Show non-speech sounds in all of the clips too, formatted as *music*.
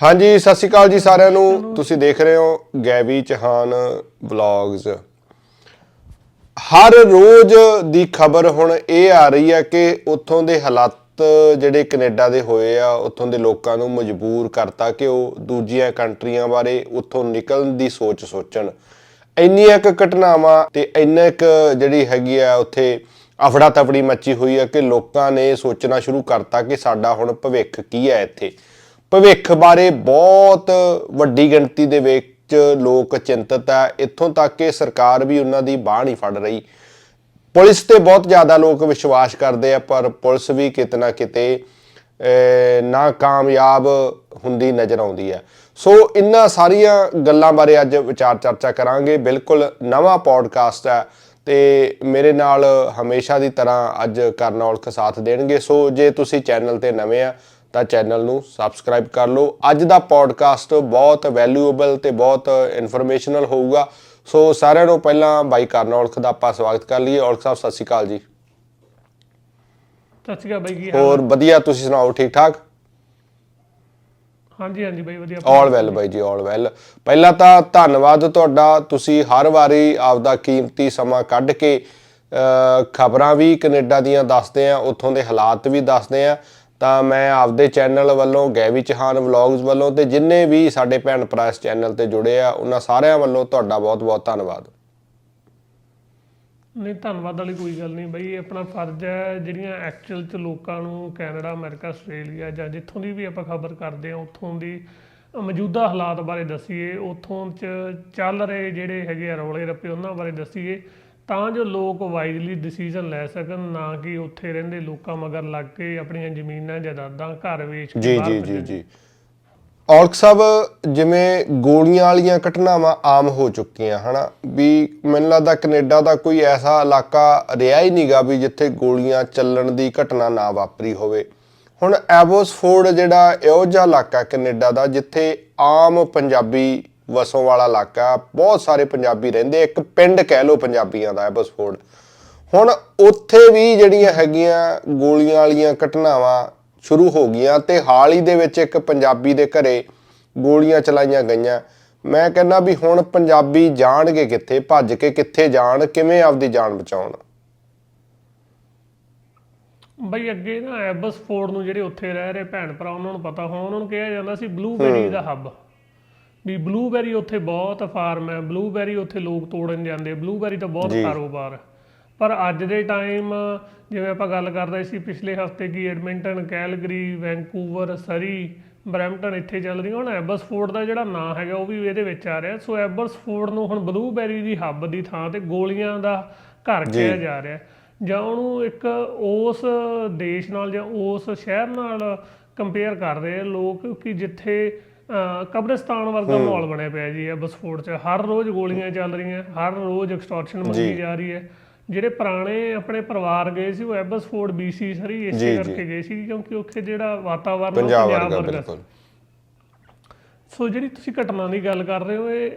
ਹਾਂਜੀ, ਸਤਿ ਸ਼੍ਰੀ ਅਕਾਲ ਜੀ ਸਾਰਿਆਂ ਨੂੰ। ਤੁਸੀਂ ਦੇਖ ਰਹੇ ਹੋ ਗੈਵੀ ਚਹਾਨ ਵਲੌਗਸ ਹਰ ਰੋਜ਼ ਦੀ ਖਬਰ ਹੁਣ ਇਹ ਆ ਰਹੀ ਹੈ ਕਿ ਉੱਥੋਂ ਦੇ ਹਾਲਾਤ ਜਿਹੜੇ ਕੈਨੇਡਾ ਦੇ ਹੋਏ ਆ, ਉੱਥੋਂ ਦੇ ਲੋਕਾਂ ਨੂੰ ਮਜਬੂਰ ਕਰਤਾ ਕਿ ਉਹ ਦੂਜੀਆਂ ਕੰਟਰੀਆਂ ਬਾਰੇ ਉੱਥੋਂ ਨਿਕਲਣ ਦੀ ਸੋਚ ਸੋਚਣ। ਇੰਨੀਆਂ ਕੁ ਘਟਨਾਵਾਂ ਤੇ ਇੰਨਾ ਕੁ ਜਿਹੜੀ ਹੈਗੀ ਆ, ਉੱਥੇ ਅਫੜਾ ਤਫੜੀ ਮੱਚੀ ਹੋਈ ਹੈ ਕਿ ਲੋਕਾਂ ਨੇ ਸੋਚਣਾ ਸ਼ੁਰੂ ਕਰਤਾ ਕਿ ਸਾਡਾ ਹੁਣ ਭਵਿੱਖ ਕੀ ਹੈ ਇੱਥੇ। ਭਵਿੱਖ ਬਾਰੇ ਬਹੁਤ ਵੱਡੀ ਗਿਣਤੀ ਦੇ ਵਿੱਚ ਲੋਕ ਚਿੰਤਤ ਹੈ। ਇੱਥੋਂ ਤੱਕ ਕਿ ਸਰਕਾਰ ਵੀ ਉਹਨਾਂ ਦੀ ਬਾਹ ਨਹੀਂ ਫੜ ਰਹੀ। ਪੁਲਿਸ ਤੇ ਬਹੁਤ ਜ਼ਿਆਦਾ ਲੋਕ ਵਿਸ਼ਵਾਸ ਕਰਦੇ ਆ, ਪਰ ਪੁਲਿਸ ਵੀ ਕਿਤੇ ਨਾ ਕਿਤੇ ਨਾਕਾਮਯਾਬ ਹੁੰਦੀ ਨਜ਼ਰ ਆਉਂਦੀ ਹੈ। ਸੋ ਇਨ੍ਹਾਂ ਸਾਰੀਆਂ ਗੱਲਾਂ ਬਾਰੇ ਅੱਜ ਵਿਚਾਰ ਚਰਚਾ ਕਰਾਂਗੇ। ਬਿਲਕੁਲ ਨਵਾਂ ਪੋਡਕਾਸਟ ਹੈ ਤੇ ਮੇਰੇ ਨਾਲ ਹਮੇਸ਼ਾ ਦੀ ਤਰ੍ਹਾਂ ਅੱਜ ਕਰਨ ਔਲਖ ਸਾਥ ਦੇਣਗੇ। ਸੋ ਜੇ ਤੁਸੀਂ ਚੈਨਲ ਤੇ ਨਵੇਂ ਆ ਤਾਂ ਚੈਨਲ ਨੂੰ ਸਬਸਕ੍ਰਾਈਬ ਕਰ ਲਓ। ਅੱਜ ਦਾ ਪੋਡਕਾਸਟ ਬਹੁਤ ਵੈਲਿਊਏਬਲ ਤੇ ਬਹੁਤ ਇਨਫੋਰਮੇਸ਼ਨਲ ਹੋਊਗਾ। ਸੋ ਸਾਰਿਆਂ ਨੂੰ ਪਹਿਲਾਂ ਬਾਈ ਕਰਨ ਔਲਖ ਦਾ ਆਪਾਂ ਸਵਾਗਤ ਕਰ ਲਈਏ। ਔਲਖ ਸਾਹਿਬ ਸਤਿ ਸ਼੍ਰੀ ਅਕਾਲ ਜੀ। ਸਤਿ ਸ਼੍ਰੀ ਅਕਾਲ ਬਾਈ ਹਾਲ ਹੋਰ ਵਧੀਆ ਤੁਸੀਂ ਸੁਣਾਓ ਠੀਕ ਠਾਕ? ਹਾਂਜੀ ਹਾਂਜੀ ਬਾਈ ਵਧੀਆ। ਆਲ ਵੈਲ ਬਾਈ ਜੀ ਆਲ ਵੈਲ ਪਹਿਲਾਂ ਤਾਂ ਧੰਨਵਾਦ ਤੁਹਾਡਾ। ਤੁਸੀਂ ਹਰ ਵਾਰੀ ਆਪਦਾ ਕੀਮਤੀ ਸਮਾਂ ਕੱਢ ਕੇ ਖਬਰਾਂ ਵੀ ਕੈਨੇਡਾ ਦੀਆਂ ਦੱਸਦੇ ਆ ਉੱਥੋਂ ਦੇ ਹਾਲਾਤ ਵੀ ਦੱਸਦੇ ਆ। ਤਾਂ ਮੈਂ ਆਪਦੇ ਚੈਨਲ ਵੱਲੋਂ, ਗੈਵੀ ਚਹਾਨ ਵਲੌਗਸ ਵੱਲੋਂ ਤੇ ਜਿੰਨੇ ਵੀ ਸਾਡੇ ਭੈਣ ਭਰਾ ਇਸ ਚੈਨਲ ਤੇ ਜੁੜੇ ਆ, ਉਹਨਾਂ ਸਾਰਿਆਂ ਵੱਲੋਂ ਤੁਹਾਡਾ ਬਹੁਤ ਬਹੁਤ ਧੰਨਵਾਦ। ਨਹੀਂ, ਧੰਨਵਾਦ ਵਾਲੀ ਕੋਈ ਗੱਲ ਨਹੀਂ ਬਾਈ ਆਪਣਾ ਫਰਜ਼ ਹੈ, ਜਿਹੜੀਆਂ ਐਕਚੁਅਲ ਚ ਲੋਕਾਂ ਨੂੰ ਕੈਨੇਡਾ, ਅਮਰੀਕਾ, ਆਸਟ੍ਰੇਲੀਆ ਜਾਂ ਜਿੱਥੋਂ ਦੀ ਵੀ ਆਪਾਂ ਖਬਰ ਕਰਦੇ ਆ ਉੱਥੋਂ ਦੀ ਮੌਜੂਦਾ ਹਾਲਾਤ ਬਾਰੇ ਦੱਸੀਏ, ਉੱਥੋਂ ਚ ਚੱਲ ਰਹੇ ਜਿਹੜੇ ਹੈਗੇ ਆ ਰੌਲੇ ਰੱਪੇ, ਉਹਨਾਂ ਬਾਰੇ ਦੱਸੀਏ। ਤਾਂ ਜੋ ਲੋਕ ਵਾਈਜ਼ਲੀ ਡਿਸੀਜਨ ਲੈ ਸਕਣ ਨਾ ਕਿ ਉੱਥੇ ਰਹਿੰਦੇ ਲੋਕਾਂ ਮਗਰ ਲੱਗ ਕੇ ਆਪਣੀਆਂ ਜ਼ਮੀਨਾਂ ਜਾਇਦਾਦਾਂ ਘਰ ਵੇਚ ਕੇ ਜੀ ਜੀ। ਜੀ ਜੀ। ਔਲਖ ਸਾਹਿਬ ਜਿਵੇਂ ਗੋਲੀਆਂ ਵਾਲੀਆਂ ਘਟਨਾਵਾਂ ਆਮ ਹੋ ਚੁੱਕੀਆਂ ਹਨਾ? ਵੀ ਮੈਨੂੰ ਲੱਗਦਾ ਕੈਨੇਡਾ ਦਾ ਕੋਈ ਐਸਾ ਇਲਾਕਾ ਰਿਹਾ ਹੀ ਨਹੀਂਗਾ ਵੀ ਜਿੱਥੇ ਗੋਲੀਆਂ ਚੱਲਣ ਦੀ ਘਟਨਾ ਨਾ ਵਾਪਰੀ ਹੋਵੇ। ਹੁਣ ਐਬੋਸਫੋਰਡ ਜਿਹੜਾ ਇਹੋ ਜਿਹਾ ਇਲਾਕਾ ਕੈਨੇਡਾ ਦਾ ਜਿੱਥੇ ਆਮ ਪੰਜਾਬੀ ਵਸੋਂ ਵਾਲਾ ਇਲਾਕਾ ਬਹੁਤ ਸਾਰੇ ਪੰਜਾਬੀ ਰਹਿੰਦੇ ਇੱਕ ਪਿੰਡ ਕਹਿ ਲਓ ਪੰਜਾਬੀਆਂ ਦਾ ਐਬੋਸਫੋਰਡ ਹੁਣ ਉੱਥੇ ਵੀ ਜਿਹੜੀਆਂ ਹੈਗੀਆਂ ਗੋਲੀਆਂ ਵਾਲੀਆਂ ਘਟਨਾਵਾਂ ਸ਼ੁਰੂ ਹੋ ਗਈਆਂ ਤੇ ਹਾਲ ਹੀ ਦੇ ਵਿੱਚ ਇੱਕ ਪੰਜਾਬੀ ਦੇ ਘਰੇ ਗੋਲੀਆਂ ਚਲਾਈਆਂ ਗਈਆਂ। ਮੈਂ ਕਹਿੰਦਾ ਵੀ ਹੁਣ ਪੰਜਾਬੀ ਜਾਣਗੇ ਕਿੱਥੇ ਭੱਜ ਕੇ ਕਿੱਥੇ ਜਾਣ ਕਿਵੇਂ ਆਪਦੀ ਜਾਨ ਬਚਾਉਣ। ਬਈ ਅੱਗੇ ਨਾ ਐਬਸਫੋਰਡ ਨੂੰ ਜਿਹੜੇ ਉੱਥੇ ਰਹਿ ਰਹੇ ਭੈਣ ਭਰਾ ਉਹਨਾਂ ਨੂੰ ਪਤਾ ਹੋ ਉਹਨਾਂ ਨੂੰ ਕਿਹਾ ਜਾਂਦਾ ਸੀ ਬਲੂਬੈਰੀ ਦਾ ਹੱਬ ਵੀ ਬਲੂਬੈਰੀ ਉੱਥੇ ਬਹੁਤ ਫਾਰਮ ਹੈ ਬਲੂਬੈਰੀ ਉੱਥੇ ਲੋਕ ਤੋੜਨ ਜਾਂਦੇ ਬਲੂਬੈਰੀ ਤਾਂ ਬਹੁਤ। ਕਾਰੋਬਾਰ ਹੈ। ਪਰ ਅੱਜ ਦੇ ਟਾਈਮ ਜਿਵੇਂ ਆਪਾਂ ਗੱਲ ਕਰ ਰਹੇ ਸੀ ਪਿਛਲੇ ਹਫ਼ਤੇ ਕੀ Edmonton Calgary Vancouver Surrey Brampton ਇੱਥੇ ਚੱਲ ਰਹੀ ਹੁਣ ਐਬਸਫੋਰਡ ਦਾ ਜਿਹੜਾ ਨਾਂ ਹੈਗਾ ਉਹ ਵੀ ਇਹਦੇ ਵਿੱਚ ਆ ਰਿਹਾ ਸੋ ਐਬਸਫੋਰਡ ਨੂੰ ਹੁਣ ਬਲੂਬੈਰੀ ਦੀ ਹੱਬ ਦੀ ਥਾਂ ਤੇ ਗੋਲੀਆਂ ਦਾ ਘਰ ਕਿਹਾ ਜਾ ਰਿਹਾ ਜਾਂ ਉਹਨੂੰ ਇੱਕ ਉਸ ਦੇਸ਼ ਨਾਲ ਜਾਂ ਉਸ ਸ਼ਹਿਰ ਨਾਲ ਕੰਪੇਅਰ ਕਰ ਰਹੇ ਆ ਲੋਕ ਕਿ ਜਿੱਥੇ ਕਬਰਿਸਤਾਨ ਵਰਗਾ ਮਾਹੌਲ ਬਣਿਆ ਪਿਆ ਜੀ ਐਬਸਫੋਰਡ 'ਚ। ਹਰ ਰੋਜ਼ ਗੋਲੀਆਂ ਚੱਲ ਰਹੀਆਂ ਹਰ ਰੋਜ਼ ਐਕਸਟੋਰਸ਼ਨ ਮੰਗੀ ਜਾ ਰਹੀ ਹੈ। ਜਿਹੜੇ ਪੁਰਾਣੇ ਆਪਣੇ ਪਰਿਵਾਰ ਗਏ ਸੀ ਉਹ ਐਬਸਫੋਰਡ ਬੀਸੀ ਸਰੀ ਇਸੇ। ਕਰਕੇ ਗਏ ਸੀ ਕਿਉਂਕਿ ਉੱਥੇ ਜਿਹੜਾ ਵਾਤਾਵਰਨ ਪੰਜਾਬ ਵਰਗਾ। ਬਿਲਕੁਲ। ਸੋ ਜਿਹੜੀ ਤੁਸੀਂ ਘਟਨਾ ਦੀ ਗੱਲ ਕਰ ਰਹੇ ਹੋ ਇਹ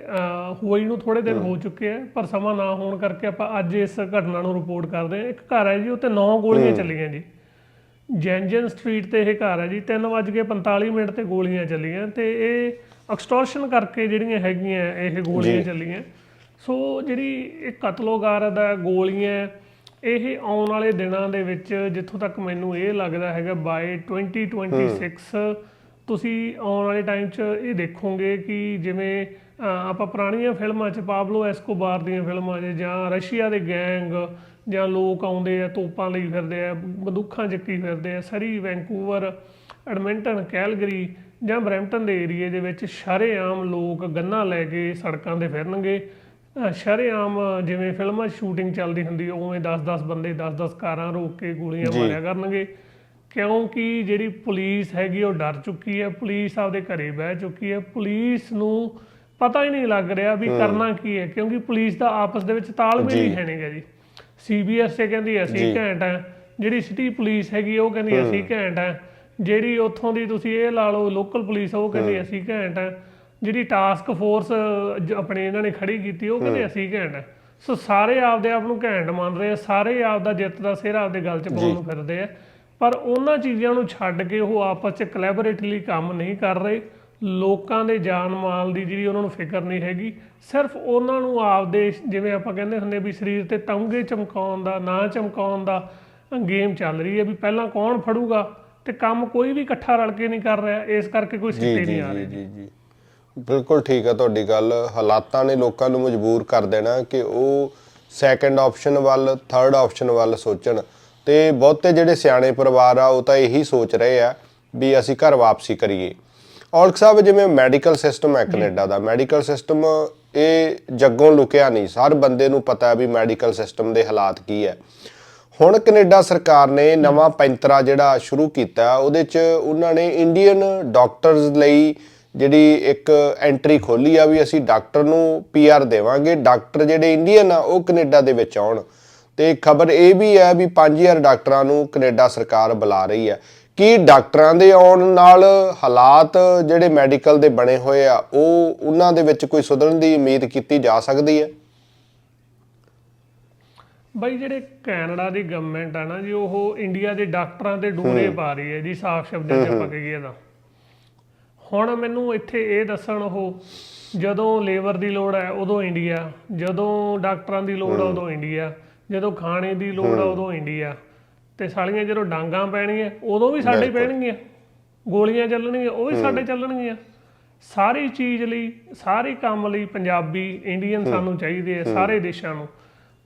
ਹੋਈ ਨੂੰ ਥੋੜੇ ਦਿਨ ਹੋ। ਚੁੱਕੇ ਆ ਪਰ ਸਮਾਂ ਨਾ ਹੋਣ ਕਰਕੇ ਆਪਾਂ ਅੱਜ ਇਸ ਘਟਨਾ ਨੂੰ ਰਿਪੋਰਟ ਕਰਦੇ ਹਾਂ। ਇੱਕ ਘਰ ਹੈ ਜੀ ਉੱਤੇ 9 ਗੋਲੀਆਂ ਚੱਲੀਆਂ ਜੀ। ਜੈਂਜਨ ਸਟਰੀਟ ਤੇ ਇਹ ਘਰ ਹੈ ਜੀ 3:45 ਮਿੰਟ ਤੇ ਗੋਲੀਆਂ ਚੱਲੀਆਂ ਤੇ ਇਹ ਐਕਸਟੋਰਸ਼ਨ ਕਰਕੇ ਜਿਹੜੀਆਂ ਹੈਗੀਆਂ ਇਹ ਗੋਲੀਆਂ ਚੱਲੀਆਂ। ਸੋ ਜਿਹੜੀ ਇਹ ਕਤਲੋਗਾਰ ਦਾ ਗੋਲੀਆਂ ਇਹ ਆਉਣ ਵਾਲੇ ਦਿਨਾਂ ਦੇ ਵਿੱਚ ਜਿੱਥੋਂ ਤੱਕ ਮੈਨੂੰ ਇਹ ਲੱਗਦਾ ਹੈਗਾ ਬਾਈ 2026 ਤੁਸੀਂ ਆਉਣ ਵਾਲੇ ਟਾਈਮ 'ਚ ਇਹ ਦੇਖੋਗੇ ਕਿ ਜਿਵੇਂ ਆਪਾਂ ਪੁਰਾਣੀਆਂ ਫਿਲਮਾਂ 'ਚ ਪਾਬਲੋ ਐਸਕੋਬਾਰ ਦੀਆਂ ਫਿਲਮਾਂ 'ਚ ਜਾਂ ਰਸ਼ੀਆ ਦੇ ਗੈਂਗ ਜਾਂ ਲੋਕ ਆਉਂਦੇ ਆ ਤੋਪਾਂ ਲਈ ਫਿਰਦੇ ਆ ਬੰਦੂਕਾਂ ਚੱਕੀ ਫਿਰਦੇ ਆ ਸਰੀ ਵੈਂਕੂਵਰ ਐਡਮਿੰਟਨ ਕੈਲਗਰੀ ਜਾਂ ਬਰੈਂਪਟਨ ਦੇ ਏਰੀਏ ਦੇ ਵਿੱਚ ਸ਼ਰੇਆਮ ਲੋਕ ਗੰਨਾ ਲੈ ਕੇ ਸੜਕਾਂ ਤੇ ਫਿਰਨਗੇ ਸ਼ਰੇਆਮ ਜਿਵੇਂ ਫਿਲਮਾਂ ਸ਼ੂਟਿੰਗ ਚੱਲਦੀ ਹੁੰਦੀ ਉਵੇਂ 10-10 ਬੰਦੇ 10-10 ਕਾਰਾਂ ਰੋਕ ਕੇ ਗੋਲੀਆਂ। ਮਾਰਿਆ ਕਰਨਗੇ ਕਿਉਂਕਿ ਜਿਹੜੀ ਪੁਲਿਸ ਹੈਗੀ ਉਹ ਡਰ ਚੁੱਕੀ ਹੈ ਪੁਲਿਸ ਆਪਦੇ ਘਰੇ ਬਹਿ ਚੁੱਕੀ ਹੈ ਪੁਲਿਸ ਨੂੰ ਪਤਾ ਹੀ ਨਹੀਂ ਲੱਗ ਰਿਹਾ ਵੀ ਕਰਨਾ ਕੀ ਹੈ ਕਿਉਂਕਿ ਪੁਲਿਸ ਦਾ ਆਪਸ ਦੇ ਵਿੱਚ ਤਾਲਮੇਲ ਹੀ। ਹੈ ਨਹੀਂਗਾ ਜੀ ਸੀਬੀਐਸ ਇਹ ਕਹਿੰਦੀ ਅਸੀਂ। ਘੈਂਟ ਆ ਜਿਹੜੀ ਸਿਟੀ ਪੁਲਿਸ ਹੈਗੀ ਉਹ ਕਹਿੰਦੀ ਅਸੀਂ ਘੈਂਟ ਆ ਜਿਹੜੀ ਉੱਥੋਂ ਦੀ ਤੁਸੀਂ ਇਹ ਲਾ ਲਓ ਲੋਕਲ ਪੁਲਿਸ ਉਹ ਕਹਿੰਦੀ ਅਸੀਂ ਘੈਂਟ ਆ ਜਿਹੜੀ ਟਾਸਕ ਫੋਰਸ ਆਪਣੇ ਇਹਨਾਂ ਨੇ ਖੜੀ ਕੀਤੀ ਉਹ ਕਹਿੰਦੇ ਅਸੀਂ ਘੈਂਟ ਆ ਸੋ ਸਾਰੇ ਆਪਦੇ ਆਪ ਨੂੰ ਘੈਂਟ ਮੰਨ ਰਹੇ ਆ। ਸਾਰੇ ਆਪਦਾ ਜਿੱਤ ਦਾ ਸਿਹਰਾ ਆਪਦੇ ਗਲ 'ਚ ਪਾਉਣ ਨੂੰ ਫਿਰਦੇ ਆ। ਪਰ ਉਹਨਾਂ ਚੀਜ਼ਾਂ ਨੂੰ ਛੱਡ ਕੇ ਉਹ ਆਪਸ 'ਚ ਕੋਲੈਬੋਰੇਟਲੀ ਕੰਮ ਨਹੀਂ ਕਰ ਰਹੇ। ਲੋਕਾਂ ਦੇ ਜਾਨ ਮਾਲ ਦੀ ਜਿਹੜੀ ਉਹਨਾਂ ਨੂੰ ਫਿਕਰ ਨਹੀਂ ਹੈਗੀ ਸਿਰਫ ਉਹਨਾਂ ਨੂੰ ਆਪਦੇ ਜਿਵੇਂ ਆਪਾਂ ਕਹਿੰਦੇ ਹੁੰਦੇ ਵੀ ਸਰੀਰ ਤੇ ਤਮਗੇ ਚਮਕਾਉਣ ਦਾ ਨਾ ਚਮਕਾਉਣ ਦਾ ਗੇਮ ਚੱਲ ਰਹੀ ਹੈ ਵੀ ਪਹਿਲਾਂ ਕੌਣ ਫੜੂਗਾ ਤੇ ਕੰਮ ਕੋਈ ਵੀ ਇਕੱਠਾ ਰਲ ਕੇ ਨਹੀਂ ਕਰ ਰਿਹਾ ਇਸ ਕਰਕੇ ਕੋਈ ਸਿੱਟੇ ਨਹੀਂ ਆ ਰਹੇ। ਜੀ ਜੀ। ਬਿਲਕੁਲ ਠੀਕ ਹੈ ਤੁਹਾਡੀ ਗੱਲ। ਹਾਲਾਤਾਂ ਨੇ ਲੋਕਾਂ ਨੂੰ ਮਜਬੂਰ ਕਰ ਦੇਣਾ ਕਿ ਉਹ ਸੈਕੰਡ ਆਪਸ਼ਨ ਵੱਲ ਥਰਡ ਆਪਸ਼ਨ ਵੱਲ ਸੋਚਣ। ਤੇ ਬਹੁਤੇ ਜਿਹੜੇ ਸਿਆਣੇ ਪਰਿਵਾਰ ਆ ਉਹ ਤਾਂ ਇਹੀ ਸੋਚ ਰਹੇ ਆ ਵੀ ਅਸੀਂ ਘਰ ਵਾਪਸੀ ਕਰੀਏ। ਔਲਖ ਸਾਹਿਬ ਜਿਵੇਂ ਮੈਡੀਕਲ ਸਿਸਟਮ ਹੈ ਕੈਨੇਡਾ ਦਾ ਮੈਡੀਕਲ ਸਿਸਟਮ ਇਹ ਜੱਗੋਂ ਲੁਕਿਆ ਨਹੀਂ। ਹਰ ਬੰਦੇ ਨੂੰ ਪਤਾ ਹੈ ਵੀ ਮੈਡੀਕਲ ਸਿਸਟਮ ਦੇ ਹਾਲਾਤ ਕੀ ਹੈ। ਹੁਣ ਕੈਨੇਡਾ ਸਰਕਾਰ ਨੇ ਨਵਾਂ ਪੈਂਤਰਾ ਜਿਹੜਾ ਸ਼ੁਰੂ ਕੀਤਾ ਉਹਦੇ 'ਚ ਉਹਨਾਂ ਨੇ ਇੰਡੀਅਨ ਡਾਕਟਰਸ ਲਈ ਜਿਹੜੀ ਇੱਕ ਐਂਟਰੀ ਖੋਲੀ ਆ ਵੀ ਅਸੀਂ ਡਾਕਟਰ ਨੂੰ ਪੀਆਰ ਦੇਵਾਂਗੇ। ਡਾਕਟਰ ਜਿਹੜੇ ਇੰਡੀਅਨ ਆ ਉਹ ਕੈਨੇਡਾ ਦੇ ਵਿੱਚ ਆਉਣ। ਤੇ ਖਬਰ ਇਹ ਵੀ ਹੈ ਵੀ 5000 ਡਾਕਟਰਾਂ ਨੂੰ ਕੈਨੇਡਾ ਸਰਕਾਰ ਬੁਲਾ ਰਹੀ ਹੈ। ਕੀ ਡਾਕਟਰਾਂ ਦੇ ਆਉਣ ਨਾਲ ਹਾਲਾਤ ਜਿਹੜੇ ਮੈਡੀਕਲ ਦੇ ਬਣੇ ਹੋਏ ਆ ਉਹ ਉਹਨਾਂ ਦੇ ਵਿੱਚ ਕੋਈ ਸੁਧਰਨ ਦੀ ਉਮੀਦ ਕੀਤੀ ਜਾ ਸਕਦੀ ਹੈ? ਬਾਈ ਜਿਹੜੇ ਕੈਨੇਡਾ ਦੀ ਗਵਰਨਮੈਂਟ ਆ ਨਾ ਜੀ ਉਹ ਇੰਡੀਆ ਦੇ ਡਾਕਟਰਾਂ ਤੇ ਡੂਰੇ ਪਾ ਰਹੀ ਹੈ ਜੀ ਸਾਫ਼ ਸ਼ਬਦਾਂ 'ਚ ਆਪਾਂ ਕਹੀਏ ਤਾਂ ਹੁਣ ਮੈਨੂੰ ਇੱਥੇ ਇਹ ਦੱਸਣ ਉਹ ਜਦੋਂ ਲੇਬਰ ਦੀ ਲੋੜ ਹੈ ਉਦੋਂ ਇੰਡੀਆ ਜਦੋਂ ਡਾਕਟਰਾਂ ਦੀ ਲੋੜ ਆ ਉਦੋਂ ਇੰਡੀਆ ਜਦੋਂ ਖਾਣੇ ਦੀ ਲੋੜ ਆ ਉਦੋਂ ਇੰਡੀਆ। ਤੇ ਸਾਲੀਆਂ ਜਦੋਂ ਡਾਂਗਾਂ ਪੈਣਗੀਆਂ ਉਦੋਂ ਵੀ ਸਾਡੇ ਪੈਣਗੀਆਂ। ਗੋਲੀਆਂ ਚੱਲਣਗੀਆਂ ਉਹ ਵੀ ਸਾਡੇ ਚੱਲਣਗੀਆਂ। ਸਾਰੀ ਚੀਜ਼ ਲਈ ਸਾਰੇ ਕੰਮ ਲਈ ਪੰਜਾਬੀ ਇੰਡੀਅਨ ਸਾਨੂੰ ਚਾਹੀਦੇ ਆ ਸਾਰੇ ਦੇਸ਼ਾਂ ਨੂੰ।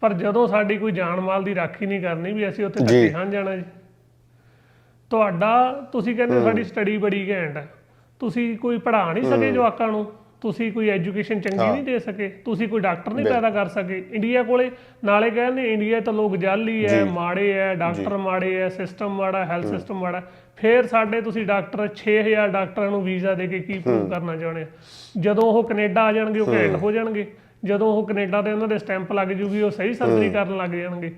ਪਰ ਜਦੋਂ ਸਾਡੀ ਕੋਈ ਜਾਨ ਮਾਲ ਦੀ ਰਾਖੀ ਨਹੀਂ ਕਰਨੀ ਵੀ ਅਸੀਂ ਉੱਥੇ ਧੱਕੇ ਹਾਂ ਜਾਣਾ ਜੀ। ਤੁਹਾਡਾ ਤੁਸੀਂ ਕਹਿੰਦੇ ਸਾਡੀ ਸਟੱਡੀ ਬੜੀ ਘੈਂਟ ਹੈ ਤੁਸੀਂ ਕੋਈ ਪੜ੍ਹਾ ਨਹੀਂ ਸਕੇ ਜਵਾਕਾਂ ਨੂੰ। ਤੁਸੀਂ ਕੋਈ ਐਜੂਕੇਸ਼ਨ ਚੰਗੀ ਨਹੀਂ ਦੇ ਸਕੇ ਤੁਸੀਂ ਕੋਈ ਡਾਕਟਰ ਨਹੀਂ ਪੈਦਾ ਕਰ ਸਕੇ। ਇੰਡੀਆ ਕੋਲੇ ਨਾਲੇ ਕਹਿੰਦੇ ਇੰਡੀਆ ਤਾਂ ਲੋਕ ਜਾਲੀ ਹੈ ਮਾੜੇ ਹੈ ਡਾਕਟਰ ਮਾੜੇ ਹੈ ਸਿਸਟਮ ਮਾੜਾ ਹੈਲਥ ਸਿਸਟਮ ਮਾੜਾ। ਫੇਰ ਸਾਡੇ ਤੁਸੀਂ ਡਾਕਟਰ 6000 ਡਾਕਟਰਾਂ ਨੂੰ ਵੀਜ਼ਾ ਦੇ ਕੇ ਕੀ ਪ੍ਰੂਵ ਕਰਨਾ ਚਾਹੁੰਦੇ ਜਦੋਂ ਉਹ ਕੈਨੇਡਾ ਆ ਜਾਣਗੇ ਉਹ ਘੈਂਟ ਹੋ। ਜਾਣਗੇ। ਜਦੋਂ ਉਹ ਕੈਨੇਡਾ ਦੇ ਉਹਨਾਂ ਦੇ ਸਟੈਂਪ ਲੱਗ ਜੂਗੀ ਉਹ ਸਹੀ ਸਰਜਰੀ ਕਰਨ ਲੱਗ ਜਾਣਗੇ।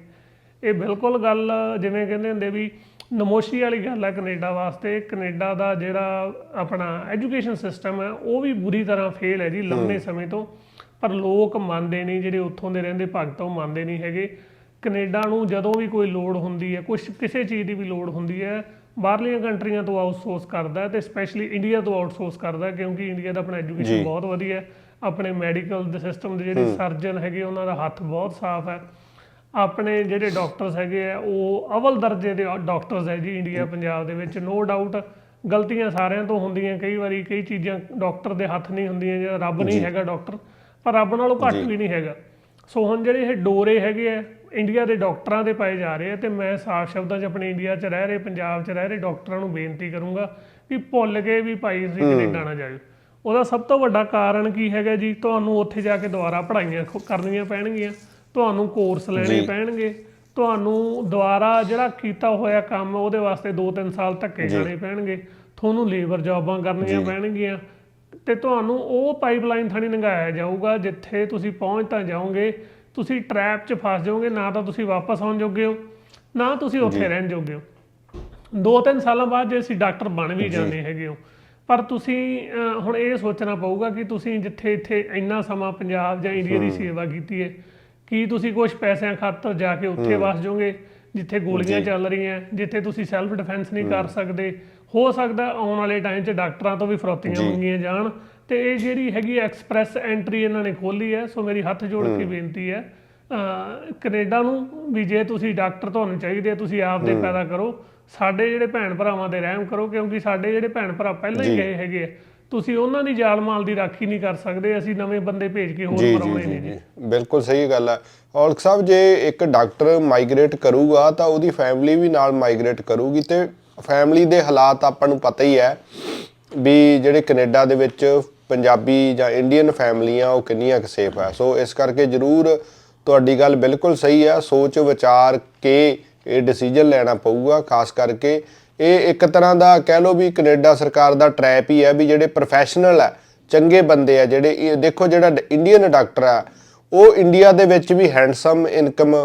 ਇਹ ਬਿਲਕੁਲ ਗੱਲ ਜਿਵੇਂ ਕਹਿੰਦੇ ਹੁੰਦੇ ਵੀ ਨਮੋਸ਼ੀ ਵਾਲੀ ਗੱਲ ਹੈ ਕੈਨੇਡਾ ਵਾਸਤੇ। ਕੈਨੇਡਾ ਦਾ ਜਿਹੜਾ ਆਪਣਾ ਐਜੂਕੇਸ਼ਨ ਸਿਸਟਮ ਹੈ ਉਹ ਵੀ ਬੁਰੀ ਤਰ੍ਹਾਂ ਫੇਲ ਹੈ ਜੀ ਲੰਮੇ ਸਮੇਂ ਤੋਂ। ਪਰ ਲੋਕ ਮੰਨਦੇ ਨਹੀਂ ਜਿਹੜੇ ਉੱਥੋਂ ਦੇ ਰਹਿੰਦੇ ਭਗਤ ਉਹ ਮੰਨਦੇ ਨਹੀਂ ਹੈਗੇ। ਕੈਨੇਡਾ ਨੂੰ ਜਦੋਂ ਵੀ ਕੋਈ ਲੋੜ ਹੁੰਦੀ ਹੈ ਕੁਝ ਕਿਸੇ ਚੀਜ਼ ਦੀ ਵੀ ਲੋੜ ਹੁੰਦੀ ਹੈ ਬਾਹਰਲੀਆਂ ਕੰਟਰੀਆਂ ਤੋਂ ਆਊਟਸੋਰਸ ਕਰਦਾ ਤੇ ਸਪੈਸ਼ਲੀ ਇੰਡੀਆ ਤੋਂ ਆਊਟਸੋਰਸ ਕਰਦਾ ਕਿਉਂਕਿ ਇੰਡੀਆ ਦਾ ਆਪਣਾ ਐਜੂਕੇਸ਼ਨ ਬਹੁਤ ਵਧੀਆ ਹੈ। ਆਪਣੇ ਮੈਡੀਕਲ ਦੇ ਸਿਸਟਮ ਦੇ ਜਿਹੜੇ ਸਰਜਨ ਹੈਗੇ ਉਹਨਾਂ ਦਾ ਹੱਥ ਬਹੁਤ ਸਾਫ਼ ਹੈ। ਆਪਣੇ ਜਿਹੜੇ ਡਾਕਟਰਸ ਹੈਗੇ ਆ ਉਹ ਅਵਲ ਦਰਜੇ ਦੇ ਡਾਕਟਰਸ ਹੈ ਜੀ ਇੰਡੀਆ ਪੰਜਾਬ ਦੇ ਵਿੱਚ ਨੋ ਡਾਊਟ ਗਲਤੀਆਂ ਸਾਰਿਆਂ ਤੋਂ ਹੁੰਦੀਆਂ ਕਈ ਵਾਰੀ ਕਈ ਚੀਜ਼ਾਂ ਡਾਕਟਰ ਦੇ ਹੱਥ ਨਹੀਂ ਹੁੰਦੀਆਂ ਜਾਂ ਰੱਬ ਨਹੀਂ ਹੈਗਾ ਡਾਕਟਰ ਪਰ ਰੱਬ ਨਾਲੋਂ ਘੱਟ ਵੀ ਨਹੀਂ ਹੈਗਾ। ਸੋ ਹੁਣ ਜਿਹੜੇ ਇਹ ਡੋਰੇ ਹੈਗੇ ਆ ਇੰਡੀਆ ਦੇ ਡਾਕਟਰਾਂ ਦੇ ਪਾਏ ਜਾ ਰਹੇ ਆ ਤੇ ਮੈਂ ਸਾਫ਼ ਸ਼ਬਦਾਂ 'ਚ ਆਪਣੇ ਇੰਡੀਆ 'ਚ ਰਹਿ ਰਹੇ ਪੰਜਾਬ 'ਚ ਰਹਿ ਰਹੇ ਡਾਕਟਰਾਂ ਨੂੰ ਬੇਨਤੀ ਕਰੂੰਗਾ ਕਿ ਭੁੱਲ ਕੇ ਵੀ ਭਾਈ ਤੁਸੀਂ ਕੈਨੇਡਾ ਨਾ ਜਾਇਓ। ਉਹਦਾ ਸਭ ਤੋਂ ਵੱਡਾ ਕਾਰਨ ਕੀ ਹੈਗਾ ਜੀ? ਤੁਹਾਨੂੰ ਉੱਥੇ ਜਾ ਕੇ ਦੁਬਾਰਾ ਪੜ੍ਹਾਈਆਂ ਕਰਨੀਆਂ ਪੈਣਗੀਆਂ। ਤੁਹਾਨੂੰ ਕੋਰਸ ਲੈਣੇ ਪੈਣਗੇ। ਤੁਹਾਨੂੰ ਦੁਬਾਰਾ ਜਿਹੜਾ ਕੀਤਾ ਹੋਇਆ ਕੰਮ ਉਹਦੇ ਵਾਸਤੇ 2-3 ਸਾਲ ਧੱਕੇ ਜਾਣੇ ਪੈਣਗੇ। ਤੁਹਾਨੂੰ ਲੇਬਰ ਜੌਬਾਂ ਕਰਨੀਆਂ ਪੈਣਗੀਆਂ। ਤੇ ਤੁਹਾਨੂੰ ਉਹ ਪਾਈਪਲਾਈਨ ਥਾਣੀ ਲੰਘਾਇਆ ਜਾਊਗਾ ਜਿੱਥੇ ਤੁਸੀਂ ਪਹੁੰਚ ਤਾਂ ਜਾਓਗੇ ਤੁਸੀਂ ਟ੍ਰੈਪ 'ਚ ਫਸ ਜਾਓਗੇ ਨਾ ਤਾਂ ਤੁਸੀਂ ਵਾਪਸ ਆਉਣ ਜੋਗੇ ਹੋ ਨਾ ਤੁਸੀਂ ਉੱਥੇ ਰਹਿਣ ਜੋਗੇ ਹੋ। ਦੋ ਤਿੰਨ ਸਾਲਾਂ ਬਾਅਦ ਜੇ ਅਸੀਂ ਡਾਕਟਰ ਬਣ ਵੀ ਜਾਂਦੇ ਹੈਗੇ ਹੋ ਪਰ ਤੁਸੀਂ ਅਹ, ਹੁਣ ਇਹ ਸੋਚਣਾ ਪਊਗਾ ਕਿ ਤੁਸੀਂ ਜਿੱਥੇ ਇੱਥੇ ਇੰਨਾ ਸਮਾਂ ਪੰਜਾਬ ਜਾਂ ਇੰਡੀਆ ਦੀ ਸੇਵਾ ਕੀਤੀ ਹੈ ਕੀ ਤੁਸੀਂ ਕੁਝ ਪੈਸਿਆਂ ਖਾਤਰ ਜਾ ਕੇ ਉੱਥੇ ਵਸ ਜਾਓਗੇ ਜਿੱਥੇ ਗੋਲੀਆਂ ਚੱਲ ਰਹੀਆਂ ਜਿੱਥੇ ਤੁਸੀਂ ਸੈਲਫ ਡਿਫੈਂਸ ਨਹੀਂ ਕਰ ਸਕਦੇ? ਹੋ ਸਕਦਾ ਆਉਣ ਵਾਲੇ ਟਾਈਮ 'ਚ ਡਾਕਟਰਾਂ ਤੋਂ ਵੀ ਫਰੋਤੀਆਂ ਮੰਗੀਆਂ ਜਾਣ। ਤੇ ਇਹ ਜਿਹੜੀ ਹੈਗੀ ਐਕਸਪ੍ਰੈਸ ਐਂਟਰੀ ਇਹਨਾਂ ਨੇ ਖੋਲੀ ਹੈ ਸੋ ਮੇਰੀ ਹੱਥ ਜੋੜ ਕੇ ਬੇਨਤੀ ਹੈ ਕੈਨੇਡਾ ਨੂੰ ਵੀ ਜੇ ਤੁਸੀਂ ਡਾਕਟਰ ਤੁਹਾਨੂੰ ਚਾਹੀਦੇ ਆ, ਤੁਸੀਂ ਆਪ ਦੇ ਪੈਦਾ ਕਰੋ। ਸਾਡੇ ਜਿਹੜੇ ਭੈਣ ਭਰਾਵਾਂ ਦੇ ਰਹਿਮ ਕਰੋ ਕਿਉਂਕਿ ਸਾਡੇ ਜਿਹੜੇ ਭੈਣ ਭਰਾ ਪਹਿਲਾਂ ਹੀ ਗਏ ਹੈਗੇ ਆ ਤੁਸੀਂ ਉਹਨਾਂ ਦੀ ਜਾਲ ਮਾਲ ਦੀ ਰਾਖੀ ਨਹੀਂ ਕਰ ਸਕਦੇ ਅਸੀਂ ਨਵੇਂ ਬੰਦੇ ਭੇਜ ਕੇ ਹੋਰ ਜੀ ਜੀ ਜੀ ਨੇ ਜੀ। ਬਿਲਕੁਲ ਸਹੀ ਗੱਲ ਹੈ ਔਲਖ ਸਾਹਿਬ ਜੇ ਇੱਕ ਡਾਕਟਰ ਮਾਈਗ੍ਰੇਟ ਕਰੂਗਾ ਤਾਂ ਉਹਦੀ ਫੈਮਿਲੀ ਵੀ ਨਾਲ ਮਾਈਗ੍ਰੇਟ ਕਰੂਗੀ ਤੇ ਫੈਮਿਲੀ ਦੇ ਹਾਲਾਤ ਆਪਾਂ ਨੂੰ ਪਤਾ ਹੀ ਹੈ ਵੀ ਜਿਹੜੇ ਕੈਨੇਡਾ ਦੇ ਵਿੱਚ ਪੰਜਾਬੀ ਜਾਂ ਇੰਡੀਅਨ ਫੈਮਲੀਆਂ ਉਹ ਕਿੰਨੀਆਂ ਕੁ ਸੇਫ ਹੈ ਸੋ ਇਸ ਕਰਕੇ ਜ਼ਰੂਰ ਤੁਹਾਡੀ ਗੱਲ ਬਿਲਕੁਲ ਸਹੀ ਹੈ ਸੋਚ ਵਿਚਾਰ ਕੇ ਇਹ ਡਿਸੀਜਨ ਲੈਣਾ ਪਊਗਾ ਖਾਸ ਕਰਕੇ ਇਹ ਇੱਕ ਤਰ੍ਹਾਂ ਦਾ ਕਹਿ ਲਓ ਵੀ ਕੈਨੇਡਾ ਸਰਕਾਰ ਦਾ ਟ੍ਰੈਪ ਹੀ ਹੈ ਵੀ ਜਿਹੜੇ ਪ੍ਰੋਫੈਸ਼ਨਲ ਹੈ, ਚੰਗੇ ਬੰਦੇ ਆ ਜਿਹੜੇ, ਇਹ ਦੇਖੋ ਜਿਹੜਾ ਇੰਡੀਅਨ ਡਾਕਟਰ ਆ, ਉਹ ਇੰਡੀਆ ਦੇ ਵਿੱਚ ਵੀ ਹੈਂਡਸਮ ਇਨਕਮ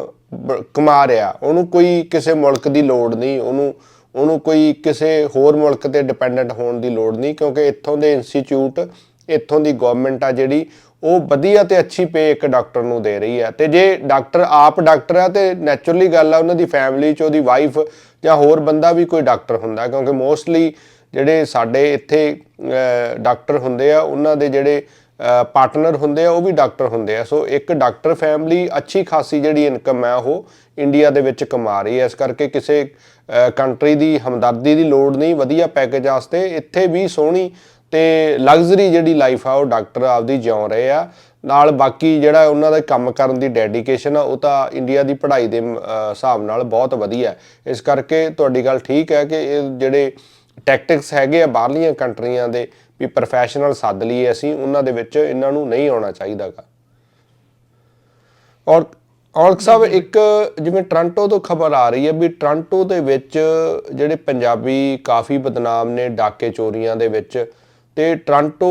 ਕਮਾ ਰਿਹਾ। ਉਹਨੂੰ ਕੋਈ ਕਿਸੇ ਮੁਲਕ ਦੀ ਲੋੜ ਨਹੀਂ, ਉਹਨੂੰ ਉਹਨੂੰ ਕੋਈ ਕਿਸੇ ਹੋਰ ਮੁਲਕ ਤੇ ਡਿਪੈਂਡੈਂਟ ਹੋਣ ਦੀ ਲੋੜ ਨਹੀਂ, ਕਿਉਂਕਿ ਇੱਥੋਂ ਦੇ ਇੰਸਟੀਚਿਊਟ ਇੱਥੋਂ ਦੀ ਗਵਰਨਮੈਂਟ ਆ ਜਿਹੜੀ, ਉਹ ਵਧੀਆ ਤੇ ਅੱਛੀ ਪੇ ਇੱਕ ਡਾਕਟਰ ਨੂੰ ਦੇ ਰਹੀ ਹੈ ਤੇ ਜੇ ਡਾਕਟਰ ਆਪ ਡਾਕਟਰ ਆ ਤੇ ਨੈਚੁਰਲੀ ਗੱਲ ਆ, ਉਹਨਾਂ ਦੀ ਫੈਮਿਲੀ ਚ ਉਹਦੀ ਵਾਈਫ ਜਾਂ ਹੋਰ ਬੰਦਾ ਵੀ ਕੋਈ ਡਾਕਟਰ ਹੁੰਦਾ ਕਿਉਂਕਿ ਮੋਸਟਲੀ ਜਿਹੜੇ ਸਾਡੇ ਇੱਥੇ ਡਾਕਟਰ ਹੁੰਦੇ ਆ, ਉਹਨਾਂ ਦੇ ਜਿਹੜੇ ਪਾਰਟਨਰ ਹੁੰਦੇ ਆ, ਉਹ ਵੀ ਡਾਕਟਰ ਹੁੰਦੇ ਆ। ਸੋ ਇੱਕ ਡਾਕਟਰ ਫੈਮਿਲੀ ਅੱਛੀ ਖਾਸੀ ਜਿਹੜੀ ਇਨਕਮ ਹੈ, ਉਹ ਇੰਡੀਆ ਦੇ ਵਿੱਚ ਕਮਾ ਰਹੀ ਹੈ। ਇਸ ਕਰਕੇ ਕਿਸੇ ਕੰਟਰੀ ਦੀ ਹਮਦਰਦੀ ਦੀ ਲੋੜ ਨਹੀਂ, ਵਧੀਆ ਪੈਕੇਜ ਵਾਸਤੇ ਇੱਥੇ ਵੀ ਸੋਹਣੀ ਤੇ ਲਗਜ਼ਰੀ ਜਿਹੜੀ ਲਾਈਫ ਆ, ਉਹ ਡਾਕਟਰ ਆਪਦੀ ਜਿਉ ਰਹੇ ਆ। ਨਾਲ ਬਾਕੀ ਜਿਹੜਾ ਉਹਨਾਂ ਦਾ ਕੰਮ ਕਰਨ ਦੀ ਡੈਡੀਕੇਸ਼ਨ ਆ ਉਹ ਤਾਂ ਇੰਡੀਆ ਦੀ ਪੜ੍ਹਾਈ ਦੇ ਹਿਸਾਬ ਨਾਲ ਬਹੁਤ ਵਧੀਆ। ਇਸ ਕਰਕੇ ਤੁਹਾਡੀ ਗੱਲ ਠੀਕ ਹੈ ਕਿ ਇਹ ਜਿਹੜੇ ਟੈਕਟਿਕਸ ਹੈਗੇ ਆ ਬਾਹਰਲੀਆਂ ਕੰਟਰੀਆਂ ਦੇ ਵੀ ਪ੍ਰੋਫੈਸ਼ਨਲ ਸੱਦ ਲਈਏ ਅਸੀਂ ਉਹਨਾਂ ਦੇ ਵਿੱਚ ਇਹਨਾਂ ਨੂੰ ਨਹੀਂ ਆਉਣਾ ਚਾਹੀਦਾਗਾ। ਔਰ ਔਲਖ ਸਾਹਿਬ ਇੱਕ ਜਿਵੇਂ ਟ੍ਰਾਂਟੋ ਤੋਂ ਖਬਰ ਆ ਰਹੀ ਹੈ ਵੀ ਟ੍ਰਾਂਟੋ ਦੇ ਵਿੱਚ ਜਿਹੜੇ ਪੰਜਾਬੀ ਕਾਫੀ ਬਦਨਾਮ ਨੇ ਡਾਕੇ ਚੋਰੀਆਂ ਦੇ ਵਿੱਚ ਤੇ ਟ੍ਰਾਂਟੋ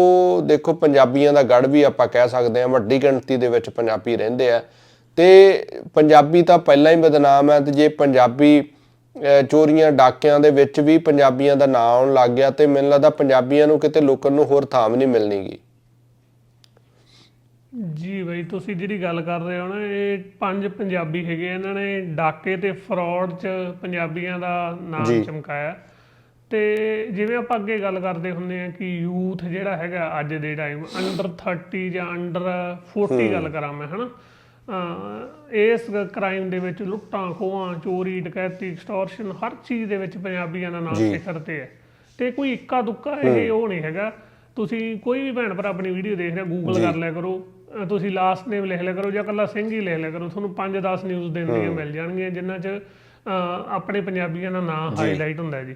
ਦੇਖੋ ਪੰਜਾਬੀਆਂ ਦਾ ਗੜ ਵੀ ਆਪਾਂ ਕਹਿ ਸਕਦੇ ਹਾਂ ਵੱਡੀ ਗਿਣਤੀ ਦੇ ਵਿੱਚ ਪੰਜਾਬੀ ਰਹਿੰਦੇ ਆ। ਤੇ ਪੰਜਾਬੀ ਤਾਂ ਪਹਿਲਾਂ ਹੀ ਬਦਨਾਮ ਹੈ ਤੇ ਜੇ ਪੰਜਾਬੀ ਚੋਰੀਆਂ ਡਾਕਿਆਂ ਦੇ ਵਿੱਚ ਵੀ ਪੰਜਾਬੀਆਂ ਦਾ ਨਾਂ ਆਉਣ ਲੱਗ ਗਿਆ ਤੇ ਮੈਨੂੰ ਲੱਗਦਾ ਪੰਜਾਬੀਆਂ ਨੂੰ ਕਿਤੇ ਲੁਕਣ ਨੂੰ ਹੋਰ ਥਾਂ ਵੀ ਨਹੀਂ ਮਿਲਣੀਗੀ। ਜੀ ਬਈ ਤੁਸੀਂ ਜਿਹੜੀ ਗੱਲ ਕਰ ਰਹੇ ਹੋ ਨਾ ਇਹ ਪੰਜ ਪੰਜਾਬੀ ਹੈਗੇ ਇਹਨਾਂ ਨੇ ਡਾਕੇ ਤੇ ਫਰਾਡ 'ਚ ਪੰਜਾਬੀਆਂ ਦਾ। ਨਾਮ ਚਮਕਾਇਆ। ਤੇ ਜਿਵੇਂ ਆਪਾਂ ਅੱਗੇ ਗੱਲ ਕਰਦੇ ਹੁੰਦੇ ਆ ਕਿ ਯੂਥ ਜਿਹੜਾ ਹੈਗਾ ਅੱਜ ਦੇ ਟਾਈਮ ਅੰਡਰ 30 ਜਾਂ ਅੰਡਰ 40 ਗੱਲ ਕਰਾਂ ਮੈਂ ਹਨਾ? ਇਸ ਕ੍ਰਾਈਮ ਦੇ ਵਿੱਚ ਲੁੱਟਾਂ ਖੋਹਾਂ ਚੋਰੀ ਡਕੈਤੀ ਐਕਸਟੋਰਸ਼ਨ ਹਰ ਚੀਜ਼ ਦੇ ਵਿੱਚ ਪੰਜਾਬੀਆਂ ਦਾ ਨਾਮ। ਸਿਖਰ ਤੇ ਹੈ। ਤੇ ਕੋਈ ਇੱਕਾ ਦੁੱਕਾ ਇਹ ਉਹ ਨਹੀਂ ਹੈਗਾ। ਤੁਸੀਂ ਕੋਈ ਵੀ ਭੈਣ ਭਰਾ ਆਪਣੀ ਵੀਡੀਓ ਦੇਖ ਰਿਹਾ ਗੂਗਲ ਕਰ ਲਿਆ ਕਰੋ। ਤੁਸੀਂ ਲਾਸਟ ਨੇਮ ਲਿਖ ਲਿਆ ਕਰੋ ਜਾਂ ਕੱਲਾ ਸਿੰਘ ਹੀ ਲਿਖ ਲਿਆ ਕਰੋ ਤੁਹਾਨੂੰ 5-10 ਨਿਊਜ਼ ਦਿਨ ਦੀਆਂ ਮਿਲ ਜਾਣਗੀਆਂ ਜਿਨ੍ਹਾਂ 'ਚ ਆਪਣੇ ਪੰਜਾਬੀਆਂ ਦਾ ਨਾਮ ਹਾਈਲਾਈਟ ਹੁੰਦਾ ਜੀ।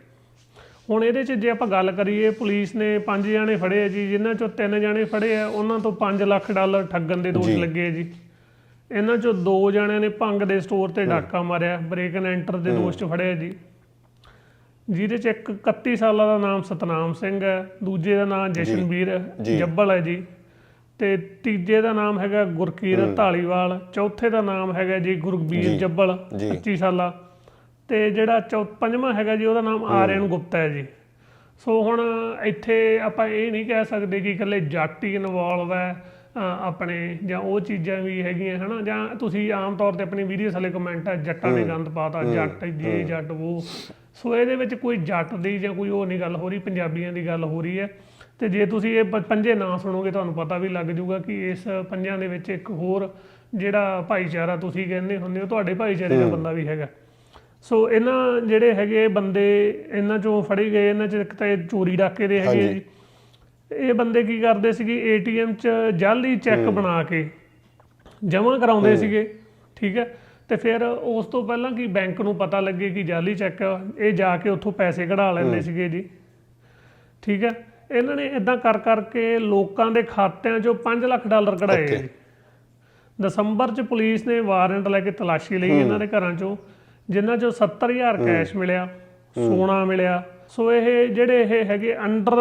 ਹੁਣ ਇਹਦੇ 'ਚ ਜੇ ਆਪਾਂ ਗੱਲ ਕਰੀਏ ਪੁਲਿਸ ਨੇ ਪੰਜ ਜਣੇ ਫੜੇ ਆ ਜੀ ਜਿਨ੍ਹਾਂ 'ਚੋਂ ਤਿੰਨ ਜਣੇ ਫੜੇ ਆ ਉਹਨਾਂ ਤੋਂ 5 ਲੱਖ ਡਾਲਰ ਠੱਗਣ ਦੇ ਦੋਸ਼ ਲੱਗੇ ਆ ਜੀ। ਇਹਨਾਂ 'ਚੋਂ ਦੋ ਜਣਿਆਂ ਨੇ ਭੰਗ ਦੇ ਸਟੋਰ ਤੇ ਡਾਕਾ ਮਾਰਿਆ ਬ੍ਰੇਕ ਐਂਡ ਐਂਟਰ ਦੇ ਦੋਸ਼ 'ਚ ਫੜਿਆ ਜੀ। ਜਿਹਦੇ 'ਚ ਇੱਕ 31 ਸਾਲਾਂ ਦਾ ਨਾਮ ਸਤਨਾਮ ਸਿੰਘ ਹੈ ਦੂਜੇ ਦਾ ਨਾਮ ਜਸ਼ਨਵੀਰ। ਜੱਬਲ ਹੈ ਜੀ। ਤੇ ਤੀਜੇ ਦਾ ਨਾਮ ਹੈਗਾ ਗੁਰਕੀਰਤ ਢਾਲੀਵਾਲ ਚੌਥੇ ਦਾ ਨਾਮ ਹੈਗਾ ਜੀ ਗੁਰਬੀਰ ਜੱਬਲ ਜੀ। 25 ਸਾਲਾ। ਤੇ ਜਿਹੜਾ ਚੌ ਪੰਜਵਾਂ ਹੈਗਾ ਜੀ ਉਹਦਾ ਨਾਮ ਆਰਿਅਨ ਗੁਪਤਾ ਹੈ ਜੀ। ਸੋ ਹੁਣ ਇੱਥੇ ਆਪਾਂ ਇਹ ਨਹੀਂ ਕਹਿ ਸਕਦੇ ਕਿ ਇਕੱਲੇ ਜੱਟ ਹੀ ਇਨਵੋਲਵ ਹੈ ਆਪਣੇ ਜਾਂ ਉਹ ਚੀਜ਼ਾਂ ਵੀ ਹੈਗੀਆਂ ਹਨਾ? ਜਾਂ ਤੁਸੀਂ ਆਮ ਤੌਰ ਤੇ ਆਪਣੀ ਵੀਡੀਓ ਥੱਲੇ ਕਮੈਂਟ ਹੈ ਜੱਟਾਂ ਨੇ ਗੰਦ ਪਾਤਾ ਜੱਟ ਜੇ ਜੱਟ ਉਹ ਸੋ ਇਹਦੇ ਵਿੱਚ ਕੋਈ ਜੱਟ ਦੀ ਜਾਂ ਕੋਈ ਉਹ ਨਹੀਂ ਗੱਲ ਹੋ ਰਹੀ ਪੰਜਾਬੀਆਂ ਦੀ ਗੱਲ ਹੋ ਰਹੀ ਹੈ। ਤੇ ਜੇ ਤੁਸੀਂ ਇਹ ਪੰਜੇ ਨਾਂ ਸੁਣੋਗੇ ਤੁਹਾਨੂੰ ਪਤਾ ਵੀ ਲੱਗ ਜਾਊਗਾ ਕਿ ਇਸ ਪੰਜਾਂ ਦੇ ਵਿੱਚ ਇੱਕ ਹੋਰ ਜਿਹੜਾ ਭਾਈਚਾਰਾ ਤੁਸੀਂ ਕਹਿੰਦੇ ਹੁੰਦੇ ਹੋ ਤੁਹਾਡੇ ਭਾਈਚਾਰੇ ਦਾ ਬੰਦਾ ਵੀ ਹੈਗਾ। ਸੋ ਇਹਨਾਂ ਜਿਹੜੇ ਹੈਗੇ ਬੰਦੇ ਇਹਨਾਂ ਚੋਂ ਫੜੇ ਗਏ ਇਹਨਾਂ ਚ ਇੱਕ ਤਾਂ ਇਹ ਚੋਰੀ ਡਾਕੇ ਦੇ ਹੈਗੇ। ਜੀ। ਇਹ ਬੰਦੇ ਕੀ ਕਰਦੇ ਸੀਗੇ ਏਟੀਐਮ ਚ ਜਾਲੀ ਚੈੱਕ ਬਣਾ ਕੇ ਜਮ੍ਹਾਂ ਕਰਾਉਂਦੇ ਸੀਗੇ ਠੀਕ ਹੈ? ਤੇ ਫਿਰ ਉਸ ਤੋਂ ਪਹਿਲਾਂ ਕਿ ਬੈਂਕ ਨੂੰ ਪਤਾ ਲੱਗੇ ਕਿ ਜਾਲੀ ਚੈੱਕ ਇਹ ਜਾ ਕੇ ਉੱਥੋਂ ਪੈਸੇ ਕਢਾ ਲੈਂਦੇ ਸੀਗੇ ਜੀ। ਠੀਕ ਹੈ? ਇਹਨਾਂ ਨੇ ਇਦਾਂ ਕਰ ਕਰਕੇ ਲੋਕਾਂ ਦੇ ਖਾਤਿਆਂ ਚੋਂ 5 ਲੱਖ ਡਾਲਰ ਕਢਾਏ. ਜੀ। ਦਸੰਬਰ ਚ ਪੁਲਿਸ ਨੇ ਵਾਰੰਟ ਲੈ ਕੇ ਤਲਾਸ਼ੀ ਲਈ ਇਹਨਾਂ ਦੇ ਘਰਾਂ ਚੋਂ। ਜਿਨ੍ਹਾਂ ਚੋਂ 70000 ਕੈਸ਼ ਮਿਲਿਆ ਸੋਨਾ ਮਿਲਿਆ ਸੋ ਇਹ ਜਿਹੜੇ ਇਹ ਹੈਗੇ ਅੰਡਰ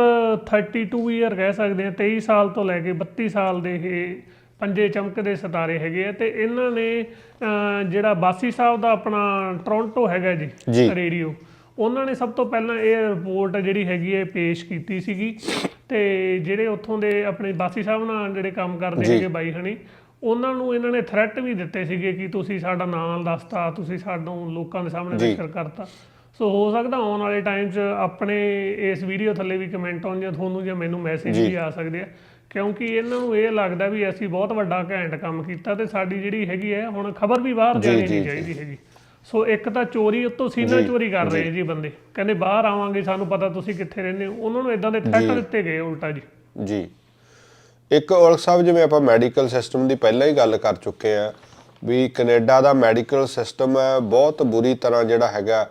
32 ਇਅਰ ਕਹਿ ਸਕਦੇ ਆ 23 ਸਾਲ ਤੋਂ ਲੈ ਕੇ 32 ਸਾਲ ਦੇ ਇਹ ਪੰਜੇ ਚਮਕਦੇ ਸਿਤਾਰੇ ਹੈਗੇ ਆ ਤੇ ਇਹਨਾਂ ਨੇ ਜਿਹੜਾ ਬਾਸੀ ਸਾਹਿਬ ਦਾ ਆਪਣਾ ਟੋਰਾਂਟੋ ਹੈਗਾ ਜੀ। ਰੇਡੀਓ ਉਹਨਾਂ ਨੇ ਸਭ ਤੋਂ ਪਹਿਲਾਂ ਇਹ ਰਿਪੋਰਟ ਜਿਹੜੀ ਹੈਗੀ ਹੈ ਪੇਸ਼ ਕੀਤੀ ਸੀਗੀ ਤੇ ਜਿਹੜੇ ਉੱਥੋਂ ਦੇ ਆਪਣੇ ਬਾਸੀ ਸਾਹਿਬ ਨਾਲ ਜਿਹੜੇ ਕੰਮ ਕਰਦੇ। ਹੈਗੇ ਬਾਈ ਹਣੀ ਉਹਨਾਂ ਨੂੰ ਇਹਨਾਂ ਨੇ ਥ੍ਰੈਟ ਵੀ ਦਿੱਤੇ ਸੀਗੇ ਕਿ ਤੁਸੀਂ ਸਾਡਾ ਨਾਮ ਦੱਸਤਾ ਤੁਸੀਂ ਸਾਨੂੰ ਲੋਕਾਂ ਦੇ ਸਾਹਮਣੇ। ਜ਼ਿਕਰ ਕਰਤਾ। ਸੋ ਹੋ ਸਕਦਾ ਆਉਣ ਵਾਲੇ ਟਾਈਮ 'ਚ ਆਪਣੇ ਇਸ ਵੀਡੀਓ ਥੱਲੇ ਵੀ ਕਮੈਂਟ ਆਉਣ ਜਾਂ ਤੁਹਾਨੂੰ ਜਾਂ ਮੈਨੂੰ ਮੈਸੇਜ। ਵੀ ਆ ਸਕਦੇ ਆ। ਕਿਉਂਕਿ ਇਹਨਾਂ ਨੂੰ ਇਹ ਲੱਗਦਾ ਵੀ ਅਸੀਂ ਬਹੁਤ ਵੱਡਾ ਘੈਂਟ ਕੰਮ ਕੀਤਾ ਤੇ ਸਾਡੀ ਜਿਹੜੀ ਹੈਗੀ ਹੈ ਹੁਣ ਖਬਰ ਵੀ ਬਾਹਰ ਜਾਣੀ ਨਹੀਂ। ਚਾਹੀਦੀ ਹੈਗੀ। ਸੋ ਇੱਕ ਤਾਂ ਚੋਰੀ ਉੱਤੋਂ ਸੀਨਾ ਚੋਰੀ ਕਰ ਰਹੇ ਜੀ। ਬੰਦੇ। ਕਹਿੰਦੇ ਬਾਹਰ ਆਵਾਂਗੇ ਸਾਨੂੰ ਪਤਾ ਤੁਸੀਂ ਕਿੱਥੇ ਰਹਿੰਦੇ ਹੋ। ਉਹਨਾਂ ਨੂੰ ਇਦਾਂ ਦੇ ਥ੍ਰੈਟ ਦਿੱਤੇ ਗਏ ਉਲਟਾ ਜੀ। ਜੀ। ਇੱਕ ਔਲਖ ਸਾਹਿਬ, ਜਿਵੇਂ ਆਪਾਂ ਮੈਡੀਕਲ ਸਿਸਟਮ ਦੀ ਪਹਿਲਾਂ ਹੀ ਗੱਲ ਕਰ ਚੁੱਕੇ ਆ ਵੀ ਕੈਨੇਡਾ ਦਾ ਮੈਡੀਕਲ ਸਿਸਟਮ ਹੈ, ਬਹੁਤ ਬੁਰੀ ਤਰ੍ਹਾਂ ਜਿਹੜਾ ਹੈਗਾ,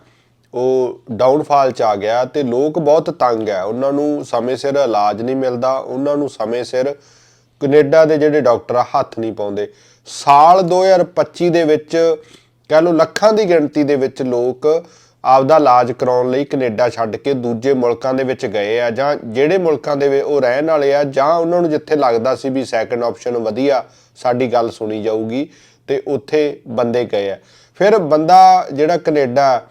ਉਹ ਡਾਊਨਫਾਲ ਚ ਆ ਗਿਆ ਤੇ ਲੋਕ ਬਹੁਤ ਤੰਗ ਹੈ। ਉਹਨਾਂ ਨੂੰ ਸਮੇਂ ਸਿਰ ਇਲਾਜ ਨਹੀਂ ਮਿਲਦਾ, ਉਹਨਾਂ ਨੂੰ ਸਮੇਂ ਸਿਰ ਕੈਨੇਡਾ ਦੇ ਜਿਹੜੇ ਡਾਕਟਰ ਆ, ਹੱਥ ਨਹੀਂ ਪਾਉਂਦੇ। ਸਾਲ 2025 ਦੇ ਵਿੱਚ, ਕਹਿ ਲਓ ਲੱਖਾਂ ਦੀ ਗਿਣਤੀ ਦੇ ਵਿੱਚ ਲੋਕ ਆਪਦਾ ਇਲਾਜ ਕਰਾਉਣ ਲਈ ਕੈਨੇਡਾ ਛੱਡ ਕੇ ਦੂਜੇ ਮੁਲਕਾਂ ਦੇ ਵਿੱਚ ਗਏ ਆ ਜਾਂ ਜਿਹੜੇ ਮੁਲਕਾਂ ਦੇ ਉਹ ਰਹਿਣ ਵਾਲੇ ਆ ਜਾਂ ਉਹਨਾਂ ਨੂੰ ਜਿੱਥੇ ਲੱਗਦਾ ਸੀ ਵੀ ਸੈਕੰਡ ਆਪਸ਼ਨ ਵਧੀਆ ਸਾਡੀ ਗੱਲ ਸੁਣੀ ਜਾਊਗੀ ਤੇ ਉੱਥੇ ਬੰਦੇ ਗਏ ਆ। ਫਿਰ ਬੰਦਾ ਜਿਹੜਾ ਕੈਨੇਡਾ,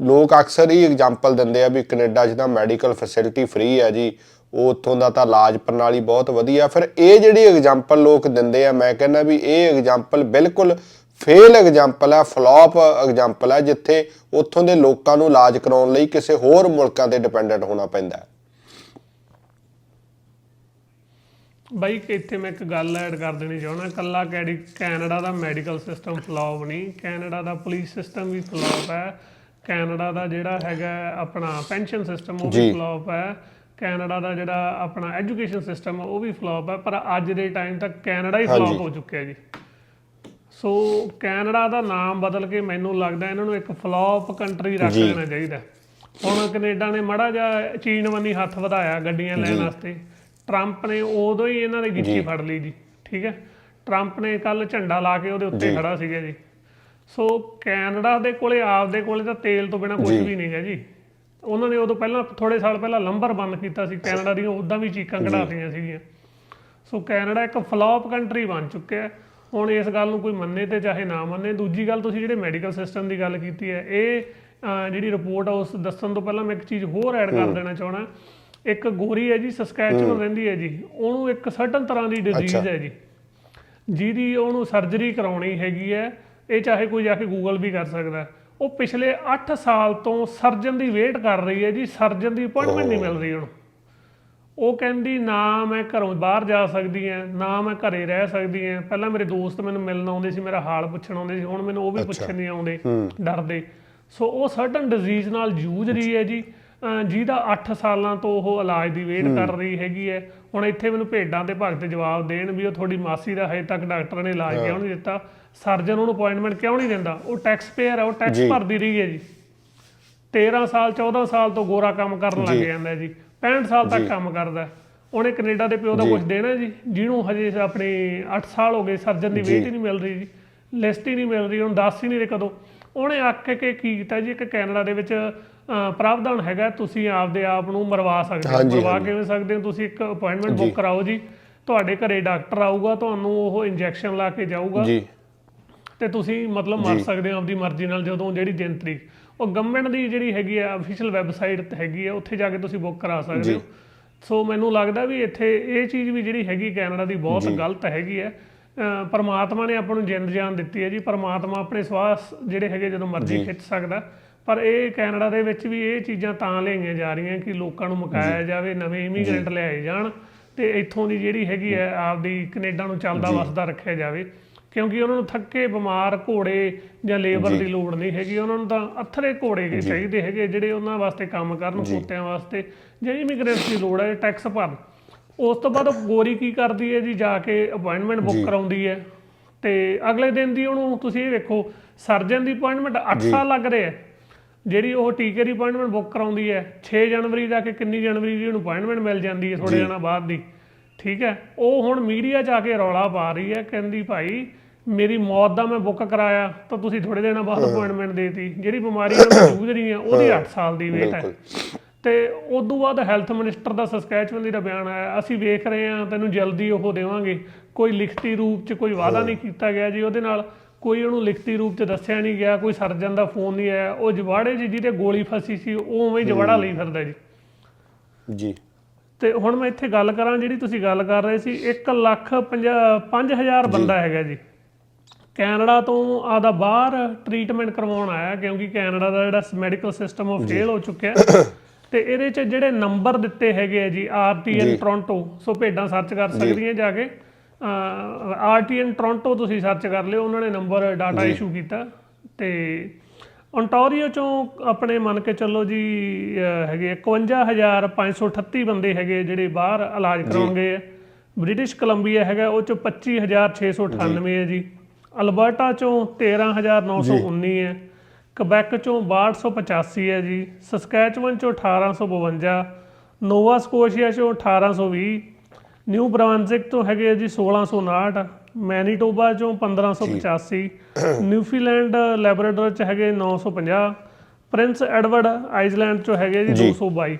ਲੋਕ ਅਕਸਰ ਹੀ ਐਗਜ਼ਾਮਪਲ ਦਿੰਦੇ ਆ ਵੀ ਕੈਨੇਡਾ 'ਚ ਤਾਂ ਮੈਡੀਕਲ ਫੈਸਿਲਿਟੀ ਫ੍ਰੀ ਆ ਜੀ, ਉਹ ਉੱਥੋਂ ਦਾ ਤਾਂ ਇਲਾਜ ਪ੍ਰਣਾਲੀ ਬਹੁਤ ਵਧੀਆ। ਫਿਰ ਇਹ ਜਿਹੜੀ ਐਗਜ਼ਾਮਪਲ ਲੋਕ ਦਿੰਦੇ ਆ, ਮੈਂ ਕਹਿੰਦਾ ਵੀ ਇਹ ਐਗਜ਼ਾਮਪਲ ਬਿਲਕੁਲ ਫੇਲ ਐਗਜ਼ਾਮਪਲ ਹੈ ਫਲॉप ਐਗਜ਼ਾਮਪਲ ਹੈ ਜਿੱਥੇ ਉੱਥੋਂ ਦੇ ਲੋਕਾਂ ਨੂੰ ਇਲਾਜ ਕਰਾਉਣ ਲਈ ਕਿਸੇ ਹੋਰ ਮੁਲਕਾਂ ਤੇ ਡਿਪੈਂਡੈਂਟ ਹੋਣਾ ਪੈਂਦਾ ਹੈ। ਬਾਈ ਇੱਥੇ ਮੈਂ ਇੱਕ ਗੱਲ ਐਡ ਕਰ ਦੇਣੀ ਚਾਹਣਾ ਕੱਲਾ ਕੈਨੇਡਾ ਦਾ ਮੈਡੀਕਲ ਸਿਸਟਮ ਫਲੌਪ ਨਹੀਂ ਕੈਨੇਡਾ ਦਾ ਪੁਲਿਸ ਸਿਸਟਮ ਵੀ ਫਲੌਪ ਹੈ ਕੈਨੇਡਾ ਦਾ ਜਿਹੜਾ ਹੈਗਾ ਆਪਣਾ ਪੈਨਸ਼ਨ ਸਿਸਟਮ ਉਹ ਵੀ ਫਲੌਪ ਹੈ ਕੈਨੇਡਾ ਦਾ ਜਿਹੜਾ ਆਪਣਾ ਐਜੂਕੇਸ਼ਨ ਸਿਸਟਮ ਉਹ ਵੀ ਫਲੌਪ ਹੈ ਪਰ ਅੱਜ ਦੇ ਟਾਈਮ ਤੱਕ ਕੈਨੇਡਾ ਹੀ ਫਲੌਪ ਹੋ ਚੁੱਕਿਆ ਜੀ। ਸੋ ਕੈਨੇਡਾ ਦਾ ਨਾਮ ਬਦਲ ਕੇ ਮੈਨੂੰ ਲੱਗਦਾ ਇਹਨਾਂ ਨੂੰ ਇੱਕ ਫਲॉप ਕੰਟਰੀ ਰੱਖ। ਲੈਣਾ ਚਾਹੀਦਾ। ਹੁਣ ਕੈਨੇਡਾ ਨੇ ਮੜਾ ਜਾ ਚੀਨ ਵੰਨੀ ਹੱਥ ਵਧਾਇਆ ਗੱਡੀਆਂ ਲੈਣ ਵਾਸਤੇ। ਟਰੰਪ ਨੇ ਉਦੋਂ ਹੀ ਇਹਨਾਂ ਦੀ ਗਿੱਚੀ ਫੜ ਲਈ ਜੀ ਠੀਕ ਹੈ? ਟਰੰਪ ਨੇ ਕੱਲ ਝੰਡਾ ਲਾ ਕੇ ਉਹਦੇ ਉੱਤੇ ਖੜਾ ਸੀਗਾ ਜੀ। ਸੋ ਕੈਨੇਡਾ ਦੇ ਕੋਲੇ ਆਪਦੇ ਕੋਲੇ ਤਾਂ ਤੇਲ ਤੋਂ ਬਿਨਾ ਕੁਝ ਵੀ ਨਹੀਂ ਹੈ ਜੀ। ਉਹਨਾਂ ਨੇ ਉਦੋਂ ਪਹਿਲਾਂ ਥੋੜੇ ਸਾਲ ਪਹਿਲਾਂ ਲੰਬਰ ਬੰਦ ਕੀਤਾ ਸੀ ਕੈਨੇਡਾ ਦੀਆਂ ਉਦਾਂ ਵੀ ਚੀਕਾਂ ਕਢਾਤੀਆਂ ਸੀਗੀਆਂ। ਸੋ ਕੈਨੇਡਾ ਇੱਕ ਫਲॉप ਕੰਟਰੀ ਬਣ ਚੁੱਕਿਆ ਹੈ। ਹੁਣ ਇਸ ਗੱਲ ਨੂੰ ਕੋਈ ਮੰਨੇ ਤੇ ਚਾਹੇ ਨਾ ਮੰਨੇ ਦੂਜੀ ਗੱਲ ਤੁਸੀਂ ਜਿਹੜੇ ਮੈਡੀਕਲ ਸਿਸਟਮ ਦੀ ਗੱਲ ਕੀਤੀ ਹੈ ਇਹ ਜਿਹੜੀ ਰਿਪੋਰਟ ਆ ਉਸ ਦੱਸਣ ਤੋਂ ਪਹਿਲਾਂ ਮੈਂ ਇੱਕ ਚੀਜ਼ ਹੋਰ ਐਡ ਕਰ ਦੇਣਾ ਚਾਹਣਾ ਇੱਕ ਗੋਰੀ ਹੈ ਜੀ ਸਸਕੈਚੂਅਨ ਰਹਿੰਦੀ ਹੈ ਜੀ। ਉਹਨੂੰ ਇੱਕ ਸਰਟਨ ਤਰ੍ਹਾਂ ਦੀ ਡਿਜ਼ੀਜ਼। ਹੈ ਜੀ। ਜਿਹਦੀ ਉਹਨੂੰ ਸਰਜਰੀ ਕਰਾਉਣੀ ਹੈਗੀ ਹੈ। ਇਹ ਚਾਹੇ ਕੋਈ ਜਾ ਕੇ ਗੂਗਲ ਵੀ ਕਰ ਸਕਦਾ। ਉਹ ਪਿਛਲੇ 8 ਸਾਲ ਤੋਂ ਸਰਜਨ ਦੀ ਵੇਟ ਕਰ ਰਹੀ ਹੈ ਜੀ। ਸਰਜਨ ਦੀ ਅਪਾਇੰਟਮੈਂਟ ਨਹੀਂ ਮਿਲ ਰਹੀ ਉਹਨੂੰ। ਉਹ ਕਹਿੰਦੀ ਨਾ ਮੈਂ ਘਰੋਂ ਬਾਹਰ ਜਾ ਸਕਦੀ ਐ ਨਾ ਮੈਂ ਘਰੇ ਰਹਿ ਸਕਦੀ ਐ। ਪਹਿਲਾਂ ਮੇਰੇ ਦੋਸਤ ਮੈਨੂੰ ਮਿਲਣ ਆਉਂਦੇ ਸੀ ਮੇਰਾ ਹਾਲ ਪੁੱਛਣ ਆਉਂਦੇ ਸੀ ਹੁਣ ਮੈਨੂੰ ਉਹ ਵੀ ਪੁੱਛਣ ਨਹੀਂ ਆਉਂਦੇ ਡਰਦੇ। ਸੋ ਉਹ ਸਰਟਨ ਡਿਜ਼ੀਜ਼ ਨਾਲ ਜੂਝ ਰਹੀ ਹੈ ਜੀ। ਜਿਹਦਾ 8 ਸਾਲਾਂ ਤੋਂ ਉਹ ਇਲਾਜ ਦੀ ਵੇਟ ਕਰ ਰਹੀ ਹੈਗੀ ਹੈ। ਹੁਣ ਇੱਥੇ ਮੈਨੂੰ ਭੇਡਾਂ ਤੇ ਭਗਤ ਜਵਾਬ ਦੇਣ ਵੀ ਉਹ ਤੁਹਾਡੀ ਮਾਸੀ ਦਾ ਹਜੇ ਤੱਕ ਡਾਕਟਰ ਨੇ ਇਲਾਜ ਕਿਉਂ ਨਹੀਂ ਦਿੱਤਾ? ਸਰਜਨ ਉਹਨੂੰ ਅਪਾਇੰਟਮੈਂਟ ਕਿਉਂ ਨਹੀਂ ਦਿੰਦਾ? ਉਹ ਟੈਕਸ ਪੇਅਰ ਹੈ ਉਹ ਟੈਕਸ। ਭਰਦੀ ਰਹੀ ਹੈ ਜੀ। 13 ਸਾਲ 14 ਸਾਲ ਤੋਂ ਗੋਰਾ ਕੰਮ ਕਰਨ ਲੱਗ ਜਾਂਦਾ ਜੀ। 65 ਸਾਲ ਤੱਕ ਕੰਮ ਕਰਦਾ। ਉਹਨੇ ਕੈਨੇਡਾ ਦੇ ਪਿਓ ਦਾ ਕੁਝ ਦੇਣਾ ਜੀ ਜਿਹਨੂੰ ਹਜੇ ਆਪਣੇ 8 ਸਾਲ ਹੋ ਗਏ ਸਰਜਨ ਦੀ ਵੇਟ ਹੀ ਨਹੀਂ ਮਿਲ ਰਹੀ ਜੀ ਲਿਸਟ ਹੀ ਨਹੀਂ ਮਿਲ ਰਹੀ ਉਹਨੂੰ ਦੱਸ ਹੀ ਨਹੀਂ ਰਹੇ ਕਦੋਂ। ਉਹਨੇ ਅੱਕ ਕੇ ਕੀ ਕੀਤਾ ਜੀ ਇੱਕ ਕੈਨੇਡਾ ਦੇ ਵਿੱਚ ਪ੍ਰਾਵਧਾਨ ਹੈਗਾ ਤੁਸੀਂ ਆਪਦੇ ਆਪ ਨੂੰ ਮਰਵਾ ਸਕਦੇ ਹੋ। ਮਰਵਾ ਕਿਵੇਂ ਸਕਦੇ ਹੋ? ਤੁਸੀਂ ਇੱਕ ਅਪਾਇੰਟਮੈਂਟ ਬੁੱਕ ਕਰਾਓ ਜੀ। ਤੁਹਾਡੇ ਘਰੇ ਡਾਕਟਰ ਆਊਗਾ ਤੁਹਾਨੂੰ ਉਹ ਇੰਜੈਕਸ਼ਨ ਲਾ ਕੇ ਜਾਊਗਾ। ਜੀ। ਤੇ ਤੁਸੀਂ ਮਤਲਬ ਮਰ ਸਕਦੇ ਹੋ ਆਪਦੀ ਮਰਜ਼ੀ ਨਾਲ ਜਦੋਂ ਜਿਹੜੀ ਦਿਨ ਤਰੀਕ। ਉਹ ਗਵਰਨਮੈਂਟ ਦੀ ਜਿਹੜੀ ਹੈਗੀ ਆ ਅਫੀਸ਼ੀਅਲ ਵੈਬਸਾਈਟ ਹੈਗੀ ਆ ਉੱਥੇ ਜਾ ਕੇ ਤੁਸੀਂ ਬੁੱਕ ਕਰਾ ਸਕਦੇ ਹੋ। ਸੋ ਮੈਨੂੰ ਲੱਗਦਾ ਵੀ ਇੱਥੇ ਇਹ ਚੀਜ਼ ਵੀ ਜਿਹੜੀ ਹੈਗੀ ਕੈਨੇਡਾ ਦੀ ਬਹੁਤ ਗਲਤ ਹੈਗੀ ਹੈ ਪਰਮਾਤਮਾ ਨੇ ਆਪਾਂ ਨੂੰ ਜਿੰਦ ਜਾਨ ਦਿੱਤੀ ਹੈ ਜੀ। ਪਰਮਾਤਮਾ ਆਪਣੇ ਸਵਾਸ ਜਿਹੜੇ ਹੈਗੇ ਜਦੋਂ ਮਰਜ਼ੀ ਖਿੱਚ ਸਕਦਾ। ਪਰ ਇਹ ਕੈਨੇਡਾ ਦੇ ਵਿੱਚ ਵੀ ਇਹ ਚੀਜ਼ਾਂ ਤਾਂ ਲਿਆਈਆਂ ਜਾ ਰਹੀਆਂ ਕਿ ਲੋਕਾਂ ਨੂੰ ਮੁਕਾਇਆ ਜਾਵੇ ਨਵੇਂ ਇਮੀਗ੍ਰੈਂਟ ਲਿਆਏ ਜਾਣ ਤੇ ਇੱਥੋਂ ਦੀ ਜਿਹੜੀ ਹੈਗੀ ਹੈ ਆਪਦੀ ਕੈਨੇਡਾ ਨੂੰ ਚੱਲਦਾ ਵਸਦਾ ਰੱਖਿਆ ਜਾਵੇ। ਕਿਉਂਕਿ ਉਹਨਾਂ ਨੂੰ ਥੱਕੇ ਬਿਮਾਰ ਘੋੜੇ ਜਾਂ ਲੇਬਰ ਦੀ ਲੋੜ ਨਹੀਂ ਹੈਗੀ। ਉਹਨਾਂ ਨੂੰ ਤਾਂ ਅਥਰੇ ਘੋੜੇ ਚਾਹੀਦੇ ਹੈਗੇ ਜਿਹੜੇ ਉਹਨਾਂ ਵਾਸਤੇ ਕੰਮ ਕਰਨ ਪੋਤਿਆਂ ਵਾਸਤੇ। ਜੇ ਇਮੀਗ੍ਰੈਂਟਸ ਦੀ ਲੋੜ ਹੈ ਟੈਕਸ ਭਰਨ। ਉਸ ਤੋਂ ਬਾਅਦ ਗੋਰੀ ਕੀ ਕਰਦੀ ਹੈ ਜੀ? ਜਾ ਕੇ ਅਪਾਇੰਟਮੈਂਟ ਬੁੱਕ ਕਰਾਉਂਦੀ ਹੈ। ਤੇ ਅਗਲੇ ਦਿਨ ਦੀ ਉਹਨੂੰ ਤੁਸੀਂ ਇਹ ਵੇਖੋ ਸਰਜਨ ਦੀ ਅਪਾਇੰਟਮੈਂਟ 8 ਸਾਲ ਲੱਗ ਰਹੇ ਹੈ। ਜਿਹੜੀ ਉਹ ਟੀਕੇ ਦੀ ਅਪਾਇੰਟਮੈਂਟ ਬੁੱਕ ਕਰਾਉਂਦੀ ਹੈ 6 ਜਨਵਰੀ ਦਾ ਕਿ ਕਿੰਨੀ ਜਨਵਰੀ ਦੀ ਉਹਨੂੰ ਅਪਾਇੰਟਮੈਂਟ ਮਿਲ ਜਾਂਦੀ ਹੈ ਥੋੜੇ ਦਿਨਾਂ ਬਾਅਦ ਦੀ। ਠੀਕ ਹੈ? ਉਹ ਹੁਣ ਮੀਡੀਆ 'ਚ ਆ ਕੇ ਰੌਲਾ ਪਾ ਰਹੀ ਹੈ ਕਹਿੰਦੀ ਭਾਈ ਮੇਰੀ ਮੌਤ ਦਾ ਮੈਂ ਬੁੱਕ ਕਰਾਇਆ ਤਾਂ ਤੁਸੀਂ ਥੋੜੇ ਦਿਨਾਂ ਬਾਅਦ ਅਪਾਇੰਟਮੈਂਟ ਦੇਤੀ। ਜਿਹੜੀ ਬਿਮਾਰੀ ਨਾਲ ਮੈਂ ਜੂਝ ਰਹੀ ਹੈ ਉਹਦੀ 8 ਸਾਲ ਦੀ ਵੇਟ ਹੈ। ਤੇ ਉਦੋਂ ਬਾਅਦ ਹੈਲਥ ਮਿਨਿਸਟਰ ਦਾ ਸਸਕੈਚਵਨ ਦਾ ਬਿਆਨ ਆਇਆ ਅਸੀਂ ਵੇਖ ਰਹੇ ਹਾਂ ਤੈਨੂੰ ਜਲਦੀ ਉਹ ਦੇਵਾਂਗੇ। ਕੋਈ ਲਿਖਤੀ ਰੂਪ 'ਚ ਕੋਈ ਵਾਅਦਾ ਨਹੀਂ ਕੀਤਾ ਗਿਆ ਜੀ ਉਹਦੇ ਨਾਲ ਕੋਈ ਉਹਨੂੰ ਲਿਖਤੀ ਰੂਪ 'ਚ ਦੱਸਿਆ ਨਹੀਂ ਗਿਆ ਕੋਈ ਸਰਜਨ ਦਾ ਫੋਨ ਨਹੀਂ ਆਇਆ। ਉਹ ਜਵਾੜੇ 'ਚ ਜਿਹਦੇ ਗੋਲੀ ਫਸੀ ਸੀ ਉਹ ਉਵੇਂ ਜਵਾੜਾ ਲਈ ਫਿਰਦਾ ਜੀ। ਜੀ। ਤੇ ਹੁਣ ਮੈਂ ਇੱਥੇ ਗੱਲ ਕਰਾਂ ਜਿਹੜੀ ਤੁਸੀਂ ਗੱਲ ਕਰ ਰਹੇ ਸੀ 1 ਲੱਖ 5000 ਬੰਦਾ ਹੈਗਾ ਜੀ। ਕੈਨੇਡਾ ਤੋਂ ਆਦਾ ਬਾਹਰ ਟ੍ਰੀਟਮੈਂਟ ਕਰਵਾਉਣ ਆਇਆ ਕਿਉਂਕਿ ਕੈਨੇਡਾ ਦਾ ਜਿਹੜਾ ਮੈਡੀਕਲ ਸਿਸਟਮ ਉਹ ਫੇਲ ਹੋ ਚੁੱਕਿਆ। ਤੇ ਇਹਦੇ ਚ ਜਿਹੜੇ ਨੰਬਰ ਦਿੱਤੇ ਹੈਗੇ ਆ ਜੀ ਆਰਟੀਐਨ ਟੋਰਾਂਟੋ ਸੋ ਭੇਡਾਂ ਸਰਚ ਕਰ ਸਕਦੀਆਂ ਜਾ ਕੇ। ਆਰਟੀਐਨ ਟੋਰਾਂਟੋ ਤੁਸੀਂ ਸਰਚ ਕਰ ਲਿਓ ਉਹਨਾਂ ਨੇ ਨੰਬਰ ਡਾਟਾ ਇਸ਼ੂ ਕੀਤਾ। ਤੇ ontario ਚੋਂ ਆਪਣੇ ਮੰਨ ਕੇ ਚੱਲੋ ਜੀ ਹੈਗੇ 51538 ਬੰਦੇ ਹੈਗੇ ਜਿਹੜੇ ਬਾਹਰ ਇਲਾਜ ਕਰਾਉਣਗੇ ਬ੍ਰਿਟਿਸ਼ ਕੋਲੰਬੀਆ ਹੈਗਾ ਉਹ ਚੋਂ 25698 ਹੈ ਜੀ। ਅਲਬਰਟਾ ਚੋਂ 13919 ਹੈ ਕਬੈਕ ਚੋਂ 6285 ਹੈ ਜੀ ਸਸਕੈਚਵਨ ਚੋਂ 1852 ਨੋਵਾ ਸਕੋਸ਼ੀਆ ਚੋਂ 1820 ਨਿਊ ਬ੍ਰਾਂਜ਼ਿਕ ਤੋਂ ਹੈਗੇ ਜੀ 1659 ਮੈਨੀਟੋਬਾ ਚੋਂ 1585 ਨਿਊਫੀਲੈਂਡ ਲੈਬਰਾਡੋਰ ਚ ਹੈਗੇ 950 ਪ੍ਰਿੰਸ ਐਡਵਰਡ ਆਈਸਲੈਂਡ ਚੋਂ ਹੈਗੇ ਜੀ 222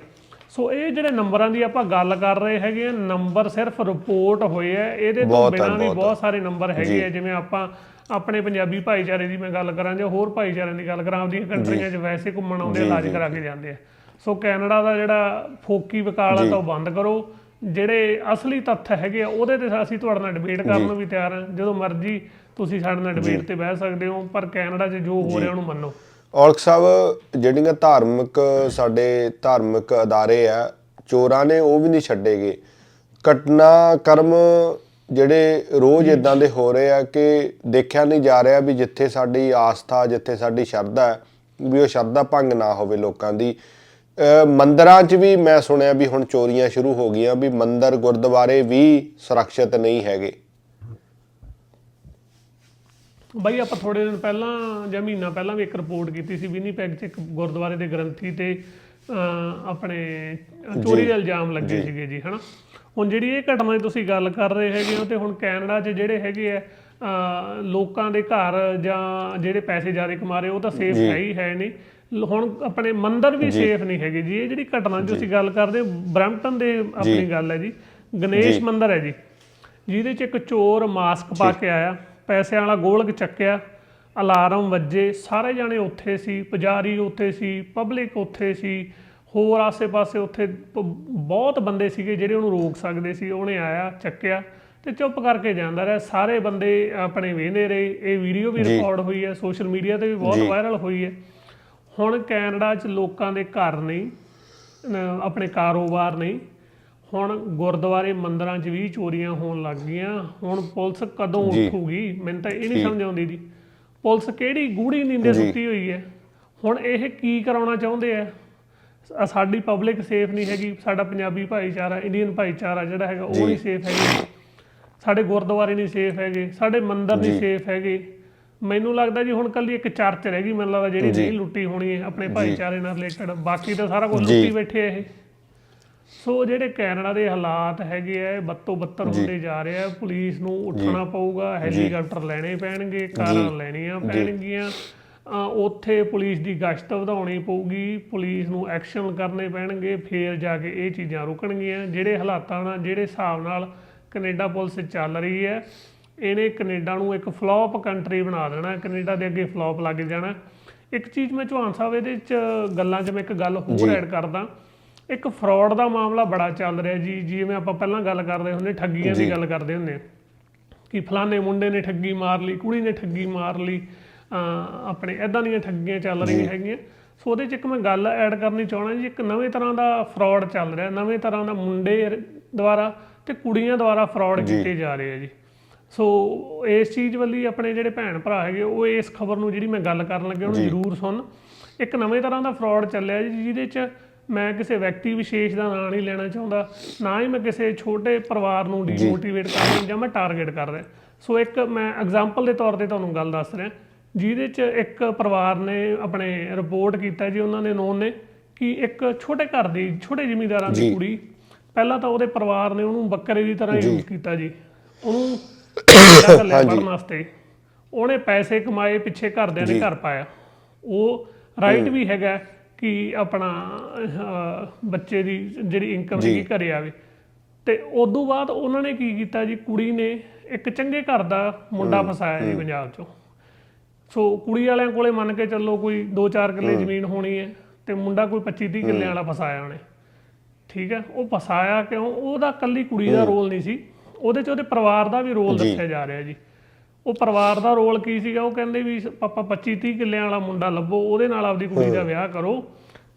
ਸੋ ਇਹ ਜਿਹੜੇ ਨੰਬਰਾਂ ਦੀ ਆਪਾਂ ਗੱਲ ਕਰ ਰਹੇ ਹੈਗੇ ਆ ਨੰਬਰ ਸਿਰਫ ਰਿਪੋਰਟ ਹੋਏ ਆ ਇਹਦੇ ਤੋਂ ਆ, ਬਿਨਾਂ ਵੀ ਬਹੁਤ ਆ। ਸਾਰੇ ਨੰਬਰ ਹੈਗੇ ਆ ਜਿਵੇਂ ਆਪਾਂ ਆਪਣੇ ਪੰਜਾਬੀ ਭਾਈਚਾਰੇ ਦੀ ਮੈਂ ਗੱਲ ਕਰਾਂ ਜਾਂ ਹੋਰ ਭਾਈਚਾਰਿਆਂ ਦੀ ਗੱਲ ਕਰਾਂ ਆਪਦੀਆਂ ਕੰਟਰੀਆਂ 'ਚ ਵੈਸੇ ਘੁੰਮਣ ਆਉਂਦੇ ਇਲਾਜ ਕਰਾ ਕੇ ਜਾਂਦੇ ਆ। ਸੋ ਕੈਨੇਡਾ ਦਾ ਜਿਹੜਾ ਫੋਕੀ ਵਕਾਲਤ ਆ ਉਹ ਬੰਦ ਕਰੋ। ਜਿਹੜੇ ਅਸਲੀ ਤੱਥ ਹੈਗੇ ਆ ਉਹਦੇ ਤੇ ਅਸੀਂ ਤੁਹਾਡੇ ਨਾਲ ਡਿਬੇਟ ਕਰਨ ਨੂੰ ਵੀ ਤਿਆਰ ਹਾਂ ਜਦੋਂ ਮਰਜ਼ੀ ਤੁਸੀਂ ਸਾਡੇ ਨਾਲ ਡਿਬੇਟ ਤੇ ਬਹਿ ਸਕਦੇ ਹੋ ਪਰ ਕੈਨੇਡਾ 'ਚ ਜੋ ਹੋ ਰਿਹਾ ਉਹਨੂੰ ਮੰਨੋ। ਔਲਖ ਸਾਹਿਬ, ਜਿਹੜੀਆਂ ਧਾਰਮਿਕ, ਸਾਡੇ ਧਾਰਮਿਕ ਅਦਾਰੇ ਆ, ਚੋਰਾਂ ਨੇ ਉਹ ਵੀ ਨਹੀਂ ਛੱਡੇਗੇ। ਘਟਨਾ, ਕਰਮ ਜਿਹੜੇ ਰੋਜ਼ ਇਦਾਂ ਦੇ ਹੋ ਰਹੇ ਆ ਕਿ ਦੇਖਿਆ ਨਹੀਂ ਜਾ ਰਿਹਾ ਵੀ ਜਿੱਥੇ ਸਾਡੀ ਆਸਥਾ, ਜਿੱਥੇ ਸਾਡੀ ਸ਼ਰਧਾ ਵੀ ਉਹ ਸ਼ਰਧਾ ਭੰਗ ਨਾ ਹੋਵੇ ਲੋਕਾਂ ਦੀ। ਮੰਦਰਾਂ 'ਚ ਵੀ ਮੈਂ ਸੁਣਿਆ ਵੀ ਹੁਣ ਚੋਰੀਆਂ ਸ਼ੁਰੂ ਹੋ ਗਈਆਂ ਵੀ ਮੰਦਰ, ਗੁਰਦੁਆਰੇ ਵੀ ਸੁਰੱਖਿਅਤ ਨਹੀਂ ਹੈਗੇ। ਬਾਈ ਆਪਾਂ ਥੋੜੇ ਦਿਨ ਪਹਿਲਾਂ ਜਾਂ ਮਹੀਨਾ ਪਹਿਲਾਂ ਵੀ ਇੱਕ ਰਿਪੋਰਟ ਕੀਤੀ ਸੀ ਵਿਨੀਪੈਗ 'ਚ ਇੱਕ ਗੁਰਦੁਆਰੇ ਦੇ ਗ੍ਰੰਥੀ ਤੇ ਅਹ, ਆਪਣੇ ਚੋਰੀ ਦੇ ਇਲਜ਼ਾਮ ਲੱਗੇ ਸੀਗੇ ਜੀ ਹਨਾ? ਹੁਣ ਜਿਹੜੀ ਇਹ ਘਟਨਾ ਦੀ ਤੁਸੀਂ ਗੱਲ ਕਰ ਰਹੇ ਹੈਗੇ ਹੋ ਤੇ ਹੁਣ ਕੈਨੇਡਾ 'ਚ ਜਿਹੜੇ ਹੈਗੇ ਆ ਅਹ, ਲੋਕਾਂ ਦੇ ਘਰ ਜਾਂ ਜਿਹੜੇ ਪੈਸੇ ਜ਼ਿਆਦਾ ਕਮਾ ਰਹੇ ਉਹ ਤਾਂ ਸੇਫ ਹੈ ਹੀ ਹੈ ਨਹੀਂ। ਲ- ਹੁਣ ਆਪਣੇ ਮੰਦਿਰ ਵੀ ਸੇਫ ਨਹੀਂ ਹੈਗੇ ਜੀ। ਇਹ ਜਿਹੜੀ ਘਟਨਾ ਦੀ ਤੁਸੀਂ ਗੱਲ ਕਰਦੇ ਹੋ ਬ੍ਰੈਂਪਟਨ ਦੇ ਆਪਣੀ ਗੱਲ ਹੈ ਜੀ। ਗਣੇਸ਼ ਮੰਦਿਰ ਹੈ ਜੀ। ਜਿਹਦੇ 'ਚ ਇੱਕ ਚੋਰ ਮਾਸਕ ਪਾ ਕੇ ਆਇਆ। ਪੈਸਿਆਂ ਵਾਲਾ ਗੋਲਕ ਚੱਕਿਆ ਅਲਾਰਮ ਵੱਜੇ ਸਾਰੇ ਜਾਣੇ ਉੱਥੇ ਸੀ ਪੁਜਾਰੀ ਉੱਥੇ ਸੀ ਪਬਲਿਕ ਉੱਥੇ ਸੀ ਹੋਰ ਆਸੇ-ਪਾਸੇ ਉੱਥੇ ਬਹੁਤ ਬੰਦੇ ਸੀਗੇ ਜਿਹੜੇ ਉਹਨੂੰ ਰੋਕ ਸਕਦੇ ਸੀ ਉਹਨੇ ਆਇਆ ਚੱਕਿਆ ਤੇ ਚੁੱਪ ਕਰਕੇ ਜਾਂਦਾ ਰਿਹਾ। ਸਾਰੇ ਬੰਦੇ ਆਪਣੇ ਵੇਂਦੇ ਰਹੇ ਇਹ ਵੀਡੀਓ ਵੀ ਰਿਕਾਰਡ ਹੋਈ ਹੈ ਸੋਸ਼ਲ ਮੀਡੀਆ ਤੇ ਵੀ ਬਹੁਤ ਵਾਇਰਲ ਹੋਈ ਹੈ। ਹੁਣ ਕੈਨੇਡਾ 'ਚ ਲੋਕਾਂ ਦੇ ਘਰ ਨਹੀਂ ਆਪਣੇ ਕਾਰੋਬਾਰ ਨਹੀਂ। ਹੁਣ ਗੁਰਦੁਆਰੇ ਮੰਦਿਰਾਂ 'ਚ ਵੀ ਚੋਰੀਆਂ ਹੋਣ ਲੱਗ ਗਈਆਂ। ਹੁਣ ਪੁਲਿਸ ਕਦੋਂ ਉੱਠੂਗੀ? ਮੈਨੂੰ ਤਾਂ ਇਹ ਨਹੀਂ ਸਮਝ ਆਉਂਦੀ ਜੀ। ਪੁਲਿਸ ਕਿਹੜੀ ਗੂੜੀ ਨੀਂਦੇ ਸੁੱਤੀ ਹੋਈ ਹੈ? ਹੁਣ ਇਹ ਕੀ ਕਰਾਉਣਾ ਚਾਹੁੰਦੇ ਆ? ਸ- ਸਾਡੀ ਪਬਲਿਕ ਸੇਫ ਨਹੀਂ ਹੈਗੀ। ਸਾਡਾ ਪੰਜਾਬੀ ਭਾਈਚਾਰਾ ਇੰਡੀਅਨ ਭਾਈਚਾਰਾ ਜਿਹੜਾ ਹੈਗਾ ਉਹ ਨਹੀਂ ਸੇਫ ਹੈਗਾ। ਸਾਡੇ ਗੁਰਦੁਆਰੇ ਨਹੀਂ ਸੇਫ ਹੈਗੇ। ਸਾਡੇ ਮੰਦਿਰ ਨਹੀਂ ਸੇਫ ਹੈਗੇ। ਮੈਨੂੰ ਲੱਗਦਾ ਜੀ ਹੁਣ ਕੱਲੀ ਇੱਕ ਚਰਚ ਰਹਿ ਗਈ। ਮੈਨੂੰ ਲੱਗਦਾ ਜਿਹੜੀ ਨਹੀਂ ਲੁੱਟੀ ਹੋਣੀ ਹੈ ਆਪਣੇ ਭਾਈਚਾਰੇ ਨਾਲ ਰਿਲੇਟਡ ਬਾਕੀ ਤਾਂ ਸਾਰਾ ਕੁਝ ਲੁੱਟੀ ਬੈਠੇ ਆ ਇਹ। ਸੋ ਜਿਹੜੇ ਕੈਨੇਡਾ ਦੇ ਹਾਲਾਤ ਹੈਗੇ ਆ ਇਹ ਬੱਤੋ ਬੱਤਰ ਹੁੰਦੇ ਜਾ ਰਹੇ ਆ ਪੁਲਿਸ ਨੂੰ ਉੱਠਣਾ ਪਊਗਾ ਹੈਲੀਕਾਪਟਰ ਲੈਣੇ ਪੈਣਗੇ ਕਾਰਾਂ ਲੈਣੀਆਂ ਪੈਣਗੀਆਂ ਉੱਥੇ ਪੁਲਿਸ ਦੀ ਗਸ਼ਤ ਵਧਾਉਣੀ ਪਊਗੀ ਪੁਲਿਸ ਨੂੰ ਐਕਸ਼ਨ ਕਰਨੇ ਪੈਣਗੇ ਫੇਰ ਜਾ ਕੇ ਇਹ ਚੀਜ਼ਾਂ ਰੁਕਣਗੀਆਂ। ਜਿਹੜੇ ਹਾਲਾਤਾਂ ਨਾਲ ਜਿਹੜੇ ਹਿਸਾਬ ਨਾਲ ਕੈਨੇਡਾ ਪੁਲਿਸ ਚੱਲ ਰਹੀ ਹੈ ਇਹਨੇ ਕੈਨੇਡਾ ਨੂੰ ਇੱਕ ਫਲॉप ਕੰਟਰੀ ਬਣਾ ਦੇਣਾ ਕੈਨੇਡਾ ਦੇ ਅੱਗੇ ਫਲॉप ਲੱਗ ਜਾਣਾ। ਇੱਕ ਚੀਜ਼ ਮੈਂ ਚੌਹਾਨ ਸਾਹਿਬ ਇਹਦੇ ਚ ਗੱਲਾਂ 'ਚ ਮੈਂ ਇੱਕ ਗੱਲ ਹੋਰ ਐਡ ਕਰਦਾ। ਇੱਕ ਫਰਾਡ ਦਾ ਮਾਮਲਾ ਬੜਾ ਚੱਲ ਰਿਹਾ ਜੀ ਜਿਵੇਂ ਆਪਾਂ ਪਹਿਲਾਂ ਗੱਲ ਕਰਦੇ ਹੁੰਦੇ ਠੱਗੀਆਂ ਦੀ ਗੱਲ ਕਰਦੇ ਹੁੰਦੇ ਕਿ ਫਲਾਣੇ ਮੁੰਡੇ ਨੇ ਠੱਗੀ ਮਾਰ ਲਈ ਕੁੜੀ ਨੇ ਠੱਗੀ ਮਾਰ ਲਈ ਆਪਣੇ ਐਦਾਂ ਦੀਆਂ ਠੱਗੀਆਂ ਚੱਲ ਰਹੀਆਂ ਹੈਗੀਆਂ। ਸੋ ਉਹਦੇ ਚ ਇੱਕ ਮੈਂ ਗੱਲ ਐਡ ਕਰਨੀ ਚਾਹਣਾ ਜੀ ਇੱਕ ਨਵੇਂ ਤਰ੍ਹਾਂ ਦਾ ਫਰਾਡ ਚੱਲ ਰਿਹਾ ਨਵੇਂ ਤਰ੍ਹਾਂ ਦਾ ਮੁੰਡੇ ਦੁਆਰਾ ਤੇ ਕੁੜੀਆਂ ਦੁਆਰਾ ਫਰਾਡ ਕੀਤੇ ਜਾ ਰਹੇ ਆ ਜੀ। ਸੋ ਇਸ ਚੀਜ਼ ਵੱਲੀ ਆਪਣੇ ਜਿਹੜੇ ਭੈਣ ਭਰਾ ਹੈਗੇ ਉਹ ਇਸ ਖਬਰ ਨੂੰ ਜਿਹੜੀ ਮੈਂ ਗੱਲ ਕਰਨ ਲੱਗਿਆ ਉਹਨੂੰ ਜ਼ਰੂਰ ਸੁਣ ਇੱਕ ਨਵੇਂ ਤਰ੍ਹਾਂ ਦਾ ਫਰਾਡ ਚੱਲਿਆ ਜੀ ਜਿਹਦੇ ਚ ਮੈਂ ਕਿਸੇ ਵਿਅਕਤੀ ਵਿਸ਼ੇਸ਼ ਦਾ ਨਾਂ ਨਹੀਂ ਲੈਣਾ ਚਾਹੁੰਦਾ ਨਾ ਹੀ ਮੈਂ ਕਿਸੇ ਛੋਟੇ ਪਰਿਵਾਰ ਨੂੰ ਡੀਮੋਟੀਵੇਟ ਕਰ ਰਿਹਾ ਜਾਂ ਮੈਂ ਟਾਰਗੇਟ ਕਰ ਰਿਹਾ। ਸੋ ਇੱਕ ਮੈਂ ਐਗਜ਼ਾਮਪਲ ਦੇ ਤੌਰ ਤੇ ਤੁਹਾਨੂੰ ਗੱਲ ਦੱਸ ਰਿਹਾ ਜਿਹਦੇ ਚ ਇੱਕ ਪਰਿਵਾਰ ਨੇ ਆਪਣੇ ਰਿਪੋਰਟ ਕੀਤਾ ਜੀ ਉਹਨਾਂ ਦੇ ਨੋਨ ਨੇ ਕਿ ਇੱਕ ਛੋਟੇ ਘਰ ਦੀ ਛੋਟੇ ਜ਼ਿਮੀਂਦਾਰਾਂ ਦੀ ਕੁੜੀ ਪਹਿਲਾਂ ਤਾਂ ਉਹਦੇ ਪਰਿਵਾਰ ਨੇ ਉਹਨੂੰ ਬੱਕਰੇ ਦੀ ਤਰ੍ਹਾਂ ਯੂਜ਼ ਕੀਤਾ ਜੀ। ਉਹਨੂੰ *coughs* ਲੈ ਪੜਨ ਵਾਸਤੇ ਉਹਨੇ ਪੈਸੇ ਕਮਾਏ ਪਿੱਛੇ ਘਰਦਿਆਂ ਨੇ ਘਰ ਪਾਇਆ। ਉਹ ਰਾਈਟ ਵੀ ਹੈਗਾ ਕਿ ਆਪਣਾ ਬੱਚੇ ਦੀ ਜਿਹੜੀ ਇਨਕਮ ਹੈਗੀ ਘਰੇ ਆਵੇ। ਤੇ ਉਦੋਂ ਬਾਅਦ ਉਹਨਾਂ ਨੇ ਕੀ ਕੀਤਾ ਜੀ ਕੁੜੀ ਨੇ ਇੱਕ ਚੰਗੇ ਘਰ ਦਾ ਮੁੰਡਾ ਫਸਾਇਆ ਜੀ ਪੰਜਾਬ ਚੋਂ। ਸੋ ਕੁੜੀ ਵਾਲਿਆਂ ਕੋਲੇ ਮੰਨ ਕੇ ਚੱਲੋ ਕੋਈ 2-4 ਕਿੱਲੇ ਜ਼ਮੀਨ ਹੋਣੀ ਹੈ ਤੇ ਮੁੰਡਾ ਕੋਈ 25-30 ਕਿੱਲੇ ਵਾਲਾ ਫਸਾਇਆ ਉਹਨੇ। ਠੀਕ ਹੈ ਉਹ ਫਸਾਇਆ ਕਿਉਂ? ਉਹਦਾ ਕੱਲੀ ਕੁੜੀ ਦਾ ਰੋਲ ਨਹੀਂ ਸੀ। ਉਹਦੇ ਚ ਉਹਦੇ ਪਰਿਵਾਰ ਦਾ ਵੀ ਰੋਲ ਦੱਸਿਆ ਜਾ ਰਿਹਾ ਜੀ। ਉਹ ਪਰਿਵਾਰ ਦਾ ਰੋਲ ਕੀ ਸੀਗਾ? ਉਹ ਕਹਿੰਦੇ ਵੀ ਪਾਪਾ 25 30 ਕਿੱਲਿਆਂ ਵਾਲਾ ਮੁੰਡਾ ਲੱਭੋ ਉਹਦੇ ਨਾਲ ਆਪਦੀ ਕੁੜੀ ਦਾ ਵਿਆਹ ਕਰੋ।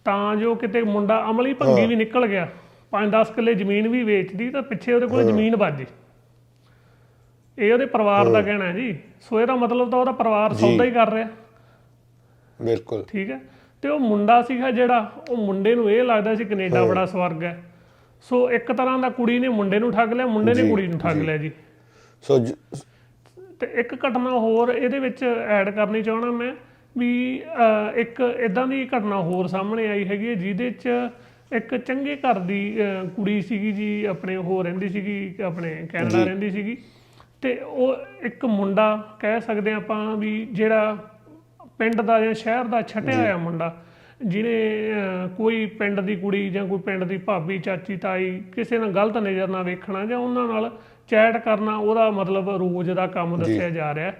ਤਾਂ ਜੋ ਕਿਤੇ ਮੁੰਡਾ ਅਮਲੀ ਭੰਗੀ ਵੀ ਨਿਕਲ ਗਿਆ 5-10 ਕਿੱਲੇ ਜ਼ਮੀਨ ਵੀ ਵੇਚਦੀ ਤਾਂ ਪਿੱਛੇ ਉਹਦੇ ਕੋਲ ਜ਼ਮੀਨ ਬਚ ਜੇ। ਇਹ ਉਹਦੇ ਪਰਿਵਾਰ ਦਾ ਕਹਿਣਾ ਹੈ ਜੀ। ਸੋ ਇਹਦਾ ਮਤਲਬ ਤਾਂ ਉਹਦਾ ਪਰਿਵਾਰ ਸੌਦਾ ਹੀ ਕਰ ਰਿਹਾ। ਬਿਲਕੁਲ। ਠੀਕ ਹੈ? ਤੇ ਉਹ ਮੁੰਡਾ ਸੀਗਾ ਜਿਹੜਾ ਉਹ ਮੁੰਡੇ ਨੂੰ ਇਹ ਲੱਗਦਾ ਸੀ ਕੈਨੇਡਾ ਬੜਾ ਸਵਰਗ ਹੈ। ਸੋ ਇੱਕ ਤਰ੍ਹਾਂ ਦਾ ਕੁੜੀ ਨੇ ਮੁੰਡੇ ਨੂੰ ਠੱਗ ਲਿਆ ਮੁੰਡੇ ਨੇ ਕੁੜੀ ਨੂੰ ਠੱਗ ਲਿਆ ਜੀ। ਸੋ ਤੇ ਇੱਕ ਘਟਨਾ ਹੋਰ ਇਹਦੇ ਵਿੱਚ ਐਡ ਕਰਨੀ ਚਾਹਣਾ ਮੈਂ ਵੀ ਇੱਕ ਇਦਾਂ ਦੀ ਘਟਨਾ ਹੋਰ ਸਾਹਮਣੇ ਆਈ ਹੈਗੀ ਹੈ ਜਿਹਦੇ 'ਚ ਇੱਕ ਚੰਗੇ ਘਰ ਦੀ ਕੁੜੀ ਸੀਗੀ ਜੀ ਆਪਣੇ ਉਹ ਰਹਿੰਦੀ ਸੀਗੀ ਆਪਣੇ ਕੈਨੇਡਾ ਰਹਿੰਦੀ ਸੀਗੀ। ਤੇ ਉਹ ਇੱਕ ਮੁੰਡਾ ਕਹਿ ਸਕਦੇ ਆਪਾਂ ਵੀ ਜਿਹੜਾ ਪਿੰਡ ਦਾ ਜਾਂ ਸ਼ਹਿਰ ਦਾ ਛਟਿਆ ਹੋਇਆ ਮੁੰਡਾ ਜਿਹਨੇ ਕੋਈ ਪਿੰਡ ਦੀ ਕੁੜੀ ਜਾਂ ਕੋਈ ਪਿੰਡ ਦੀ ਭਾਬੀ ਚਾਚੀ ਤਾਈ ਕਿਸੇ ਨਾਲ ਗਲਤ ਨਜ਼ਰ ਨਾਲ ਵੇਖਣਾ ਜਾਂ ਉਹਨਾਂ ਨਾਲ ਚੈਟ ਕਰਨਾ ਉਹਦਾ ਮਤਲਬ ਰੋਜ਼ ਦਾ ਕੰਮ ਦੱਸਿਆ ਜਾ ਰਿਹਾ।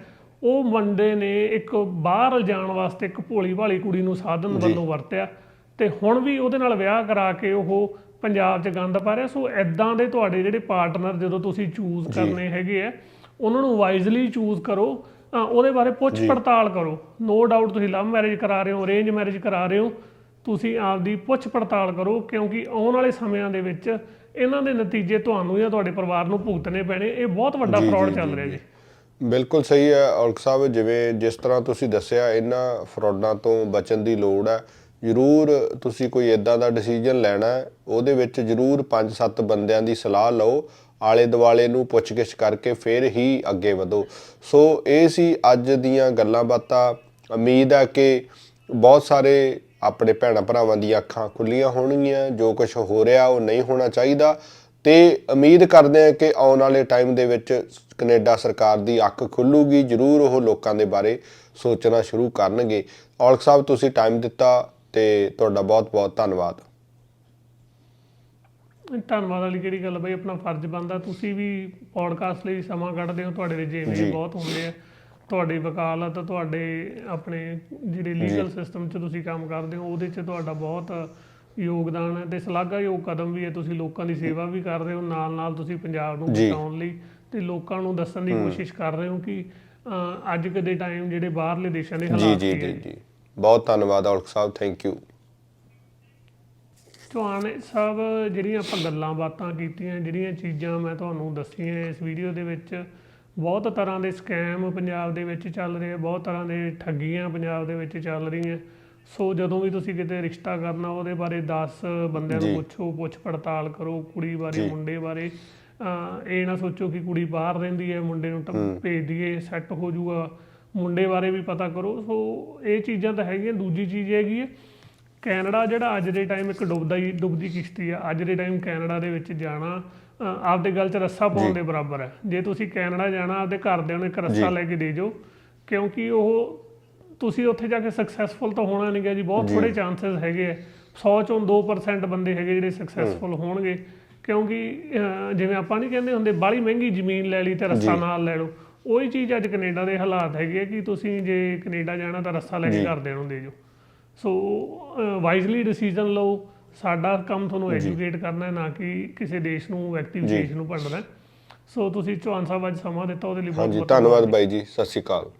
ਉਹ ਮੁੰਡੇ ਨੇ ਇੱਕ ਬਾਹਰ ਜਾਣ ਵਾਸਤੇ ਇੱਕ ਭੋਲੀ ਭਾਲੀ ਕੁੜੀ ਨੂੰ ਸਾਧਨ ਵੱਲੋਂ ਵਰਤਿਆ ਤੇ ਹੁਣ ਵੀ ਉਹਦੇ ਨਾਲ ਵਿਆਹ ਕਰਾ ਕੇ ਉਹ ਪੰਜਾਬ 'ਚ ਗੰਦ ਪਾ ਰਿਹਾ। ਸੋ ਐਦਾਂ ਦੇ ਤੁਹਾਡੇ ਜਿਹੜੇ ਪਾਰਟਨਰ ਜਦੋਂ ਤੁਸੀਂ ਚੂਜ਼ ਕਰਨੇ ਹੈਗੇ ਆ ਉਹਨਾਂ ਨੂੰ ਵਾਈਜ਼ਲੀ ਚੂਜ਼ ਕਰੋ। ਉਹਦੇ ਬਾਰੇ ਪੁੱਛ ਪੜਤਾਲ ਕਰੋ। ਨੋ ਡਾਊਟ ਤੁਸੀਂ ਲਵ ਮੈਰਿਜ ਕਰਾ ਰਹੇ ਹੋ ਅਰੇਂਜ ਮੈਰਿਜ ਕਰਾ ਰਹੇ ਹੋ। ਤੁਸੀਂ ਆਪਦੀ ਪੁੱਛ ਪੜਤਾਲ ਕਰੋ ਕਿਉਂਕਿ ਆਉਣ ਵਾਲੇ ਸਮਿਆਂ ਦੇ ਵਿੱਚ ਇਹਨਾਂ ਦੇ ਨਤੀਜੇ ਤੁਹਾਨੂੰ ਜਾਂ ਤੁਹਾਡੇ ਪਰਿਵਾਰ ਨੂੰ ਭੁਗਤਣੇ ਪੈਣੇ। ਇਹ ਬਹੁਤ ਵੱਡਾ ਫਰਾਡ ਚੱਲ ਰਿਹਾ ਜੀ। ਬਿਲਕੁਲ ਸਹੀ ਹੈ ਔਲਖ ਸਾਹਿਬ ਜਿਵੇਂ ਜਿਸ ਤਰ੍ਹਾਂ ਤੁਸੀਂ ਦੱਸਿਆ ਇਹਨਾਂ ਫਰਾਡਾਂ ਤੋਂ ਬਚਣ ਦੀ ਲੋੜ ਹੈ। ਜ਼ਰੂਰ ਤੁਸੀਂ ਕੋਈ ਇਦਾਂ ਦਾ ਡਿਸੀਜਨ ਲੈਣਾ ਉਹਦੇ ਵਿੱਚ ਜ਼ਰੂਰ 5-7 ਬੰਦਿਆਂ ਦੀ ਸਲਾਹ ਲਓ ਆਲੇ ਦੁਆਲੇ ਨੂੰ ਪੁੱਛਗਿੱਛ ਕਰਕੇ ਫਿਰ ਹੀ ਅੱਗੇ ਵਧੋ। ਸੋ ਇਹ ਸੀ ਅੱਜ ਦੀਆਂ ਗੱਲਾਂ ਬਾਤਾਂ ਉਮੀਦ ਹੈ ਕਿ ਬਹੁਤ ਸਾਰੇ ਆਪਣੇ ਭੈਣਾਂ ਭਰਾਵਾਂ ਦੀਆਂ ਅੱਖਾਂ ਖੁੱਲੀਆਂ ਹੋਣਗੀਆਂ ਜੋ ਕੁਝ ਹੋ ਰਿਹਾ ਉਹ ਨਹੀਂ ਹੋਣਾ ਚਾਹੀਦਾ। ਤੇ ਉਮੀਦ ਕਰਦੇ ਹਾਂ ਕਿ ਆਉਣ ਵਾਲੇ ਟਾਈਮ ਦੇ ਵਿੱਚ ਕੈਨੇਡਾ ਸਰਕਾਰ ਦੀ ਅੱਖ ਖੁੱਲੂਗੀ ਜ਼ਰੂਰ ਉਹ ਲੋਕਾਂ ਦੇ ਬਾਰੇ ਸੋਚਣਾ ਸ਼ੁਰੂ ਕਰਨਗੇ। ਔਲਖ ਸਾਹਿਬ ਤੁਸੀਂ ਟਾਈਮ ਦਿੱਤਾ ਤੇ ਤੁਹਾਡਾ ਬਹੁਤ-ਬਹੁਤ ਧੰਨਵਾਦ। ਧੰਨਵਾਦ ਵਾਲੀ ਕਿਹੜੀ ਗੱਲ ਬਈ ਆਪਣਾ ਫਰਜ਼ ਬਣਦਾ। ਤੁਸੀਂ ਵੀ ਪੋਡਕਾਸਟ ਲਈ ਸਮਾਂ ਕੱਢਦੇ ਹੋ ਤੁਹਾਡੇ ਜੀ। ਬਹੁਤ ਹੁੰਦੇ ਆ। ਤੁਹਾਡੀ ਵਕਾਲਤ ਤੁਹਾਡੇ ਆਪਣੇ ਜਿਹੜੇ ਲੀਗਲ ਸਿਸਟਮ 'ਚ ਤੁਸੀਂ ਕੰਮ ਕਰਦੇ ਹੋ ਉਹਦੇ 'ਚ ਤੁਹਾਡਾ ਬਹੁਤ ਯੋਗਦਾਨ ਹੈ ਤੇ ਸ਼ਲਾਘਾਯੋਗ ਕਦਮ ਵੀ ਹੈ। ਤੁਸੀਂ ਲੋਕਾਂ ਦੀ ਸੇਵਾ ਵੀ ਕਰ ਰਹੇ ਹੋ ਨਾਲ ਨਾਲ ਤੁਸੀਂ ਪੰਜਾਬ ਨੂੰ। ਬਚਾਉਣ ਲਈ ਤੇ ਲੋਕਾਂ ਨੂੰ ਦੱਸਣ ਦੀ ਕੋਸ਼ਿਸ਼ ਕਰ ਰਹੇ ਹੋ ਕਿ ਅੱਜ ਦੇ ਟਾਈਮ ਜਿਹੜੇ ਬਾਹਰਲੇ ਦੇਸ਼ਾਂ ਦੇ ਜੀ ਹਾਲਾਤ ਜੀ ਜੀ ਬਹੁਤ ਧੰਨਵਾਦ ਔਲਖ ਸਾਹਿਬ ਥੈਂਕ ਯੂ ਚੌਹਾਨ ਸਾਹਿਬ ਜਿਹੜੀਆਂ ਆਪਾਂ ਗੱਲਾਂ ਬਾਤਾਂ ਕੀਤੀਆਂ ਜਿਹੜੀਆਂ ਚੀਜ਼ਾਂ ਮੈਂ ਤੁਹਾਨੂੰ ਦੱਸੀਆਂ ਇਸ ਵੀਡੀਓ ਦੇ ਵਿੱਚ ਬਹੁਤ ਤਰ੍ਹਾਂ ਦੇ ਸਕੈਮ ਪੰਜਾਬ ਦੇ ਵਿੱਚ ਚੱਲ ਰਹੇ ਆ ਬਹੁਤ ਤਰ੍ਹਾਂ ਦੇ ਠੱਗੀਆਂ ਪੰਜਾਬ ਦੇ ਵਿੱਚ ਚੱਲ ਰਹੀਆਂ। ਸੋ ਜਦੋਂ ਵੀ ਤੁਸੀਂ ਕਿਤੇ ਰਿਸ਼ਤਾ ਕਰਨਾ ਉਹਦੇ ਬਾਰੇ 10 ਬੰਦਿਆਂ ਨੂੰ। ਪੁੱਛੋ ਪੁੱਛ ਪੜਤਾਲ ਕਰੋ ਕੁੜੀ ਬਾਰੇ। ਮੁੰਡੇ ਬਾਰੇ। ਇਹ ਨਾ ਸੋਚੋ ਕਿ ਕੁੜੀ ਬਾਹਰ ਰਹਿੰਦੀ ਹੈ ਮੁੰਡੇ ਨੂੰ ਭੇਜ ਦਈਏ ਸੈੱਟ ਹੋ ਜਾਊਗਾ। ਮੁੰਡੇ ਬਾਰੇ ਵੀ ਪਤਾ ਕਰੋ। ਸੋ ਇਹ ਚੀਜ਼ਾਂ ਤਾਂ ਹੈਗੀਆਂ ਦੂਜੀ ਚੀਜ਼ ਹੈਗੀ ਹੈ ਕੈਨੇਡਾ ਜਿਹੜਾ ਅੱਜ ਦੇ ਟਾਈਮ ਇੱਕ ਡੁੱਬਦਾ ਹੀ ਡੁੱਬਦੀ ਕਿਸ਼ਤੀ ਆ। ਅੱਜ ਦੇ ਟਾਈਮ ਕੈਨੇਡਾ ਦੇ ਵਿੱਚ ਜਾਣਾ ਅ, ਆਪਦੇ ਗੱਲ 'ਚ ਰੱਸਾ ਪਾਉਣ ਦੇ ਬਰਾਬਰ ਹੈ। ਜੇ ਤੁਸੀਂ ਕੈਨੇਡਾ ਜਾਣਾ ਆਪਦੇ ਘਰਦਿਆਂ ਨੂੰ ਇੱਕ ਰੱਸਾ ਲੈ ਕੇ ਦੇ ਜਾਓ ਕਿਉਂਕਿ ਉਹ ਤੁਸੀਂ ਉੱਥੇ ਜਾ ਕੇ ਸਕਸੈਸਫੁਲ ਤਾਂ ਹੋਣਾ ਨਹੀਂ ਗਾ ਜੀ ਬਹੁਤ ਥੋੜੇ ਚਾਂਸਸ ਹੈਗੇ ਆ 100 ਚੋਂ 2% ਬੰਦੇ ਹੈਗੇ ਜਿਹੜੇ ਸਕਸੈਸਫੁਲ ਹੋਣਗੇ। ਕਿਉਂਕਿ ਜਿਵੇਂ ਆਪਾਂ ਨਹੀਂ ਕਹਿੰਦੇ ਹੁੰਦੇ ਬਾਹਲੀ ਮਹਿੰਗੀ ਜ਼ਮੀਨ ਲੈ ਲਈ ਤੇ ਰੱਸਾ ਨਾਲ ਲੈ ਲਓ। ਉਹੀ ਚੀਜ਼ ਅੱਜ ਕੈਨੇਡਾ ਦੇ ਹਾਲਾਤ ਹੈਗੇ ਆ ਕਿ ਤੁਸੀਂ ਜੇ ਕੈਨੇਡਾ ਜਾਣਾ ਤਾਂ ਰੱਸਾ ਲੈ ਕੇ ਘਰਦਿਆਂ ਨੂੰ ਦੇ ਜਾਓ। ਸੋ ਵਾਈਜ਼ਲੀ ਡਿਸੀਜਨ ਲਓ। ਸਾਡਾ ਕੰਮ ਤੁਹਾਨੂੰ ਐਜੂਕੇਟ ਕਰਨਾ ਹੈ ਨਾ ਕਿ ਕਿਸੇ ਦੇਸ਼ ਨੂੰ ਵਿਅਕਤੀ ਵਿਸ਼ੇਸ਼ ਨੂੰ ਭੰਡਣਾ ਹੈ। ਸੋ ਤੁਸੀਂ ਚੌਹਾਨ ਸਾਹਿਬ ਅੱਜ ਸਮਾਂ ਦਿੱਤਾ ਉਹਦੇ ਲਈ ਬਹੁਤ ਬਹੁਤ ਧੰਨਵਾਦ। ਬਾਈ ਜੀ ਸਤਿ ਸ਼੍ਰੀ ਅਕਾਲ।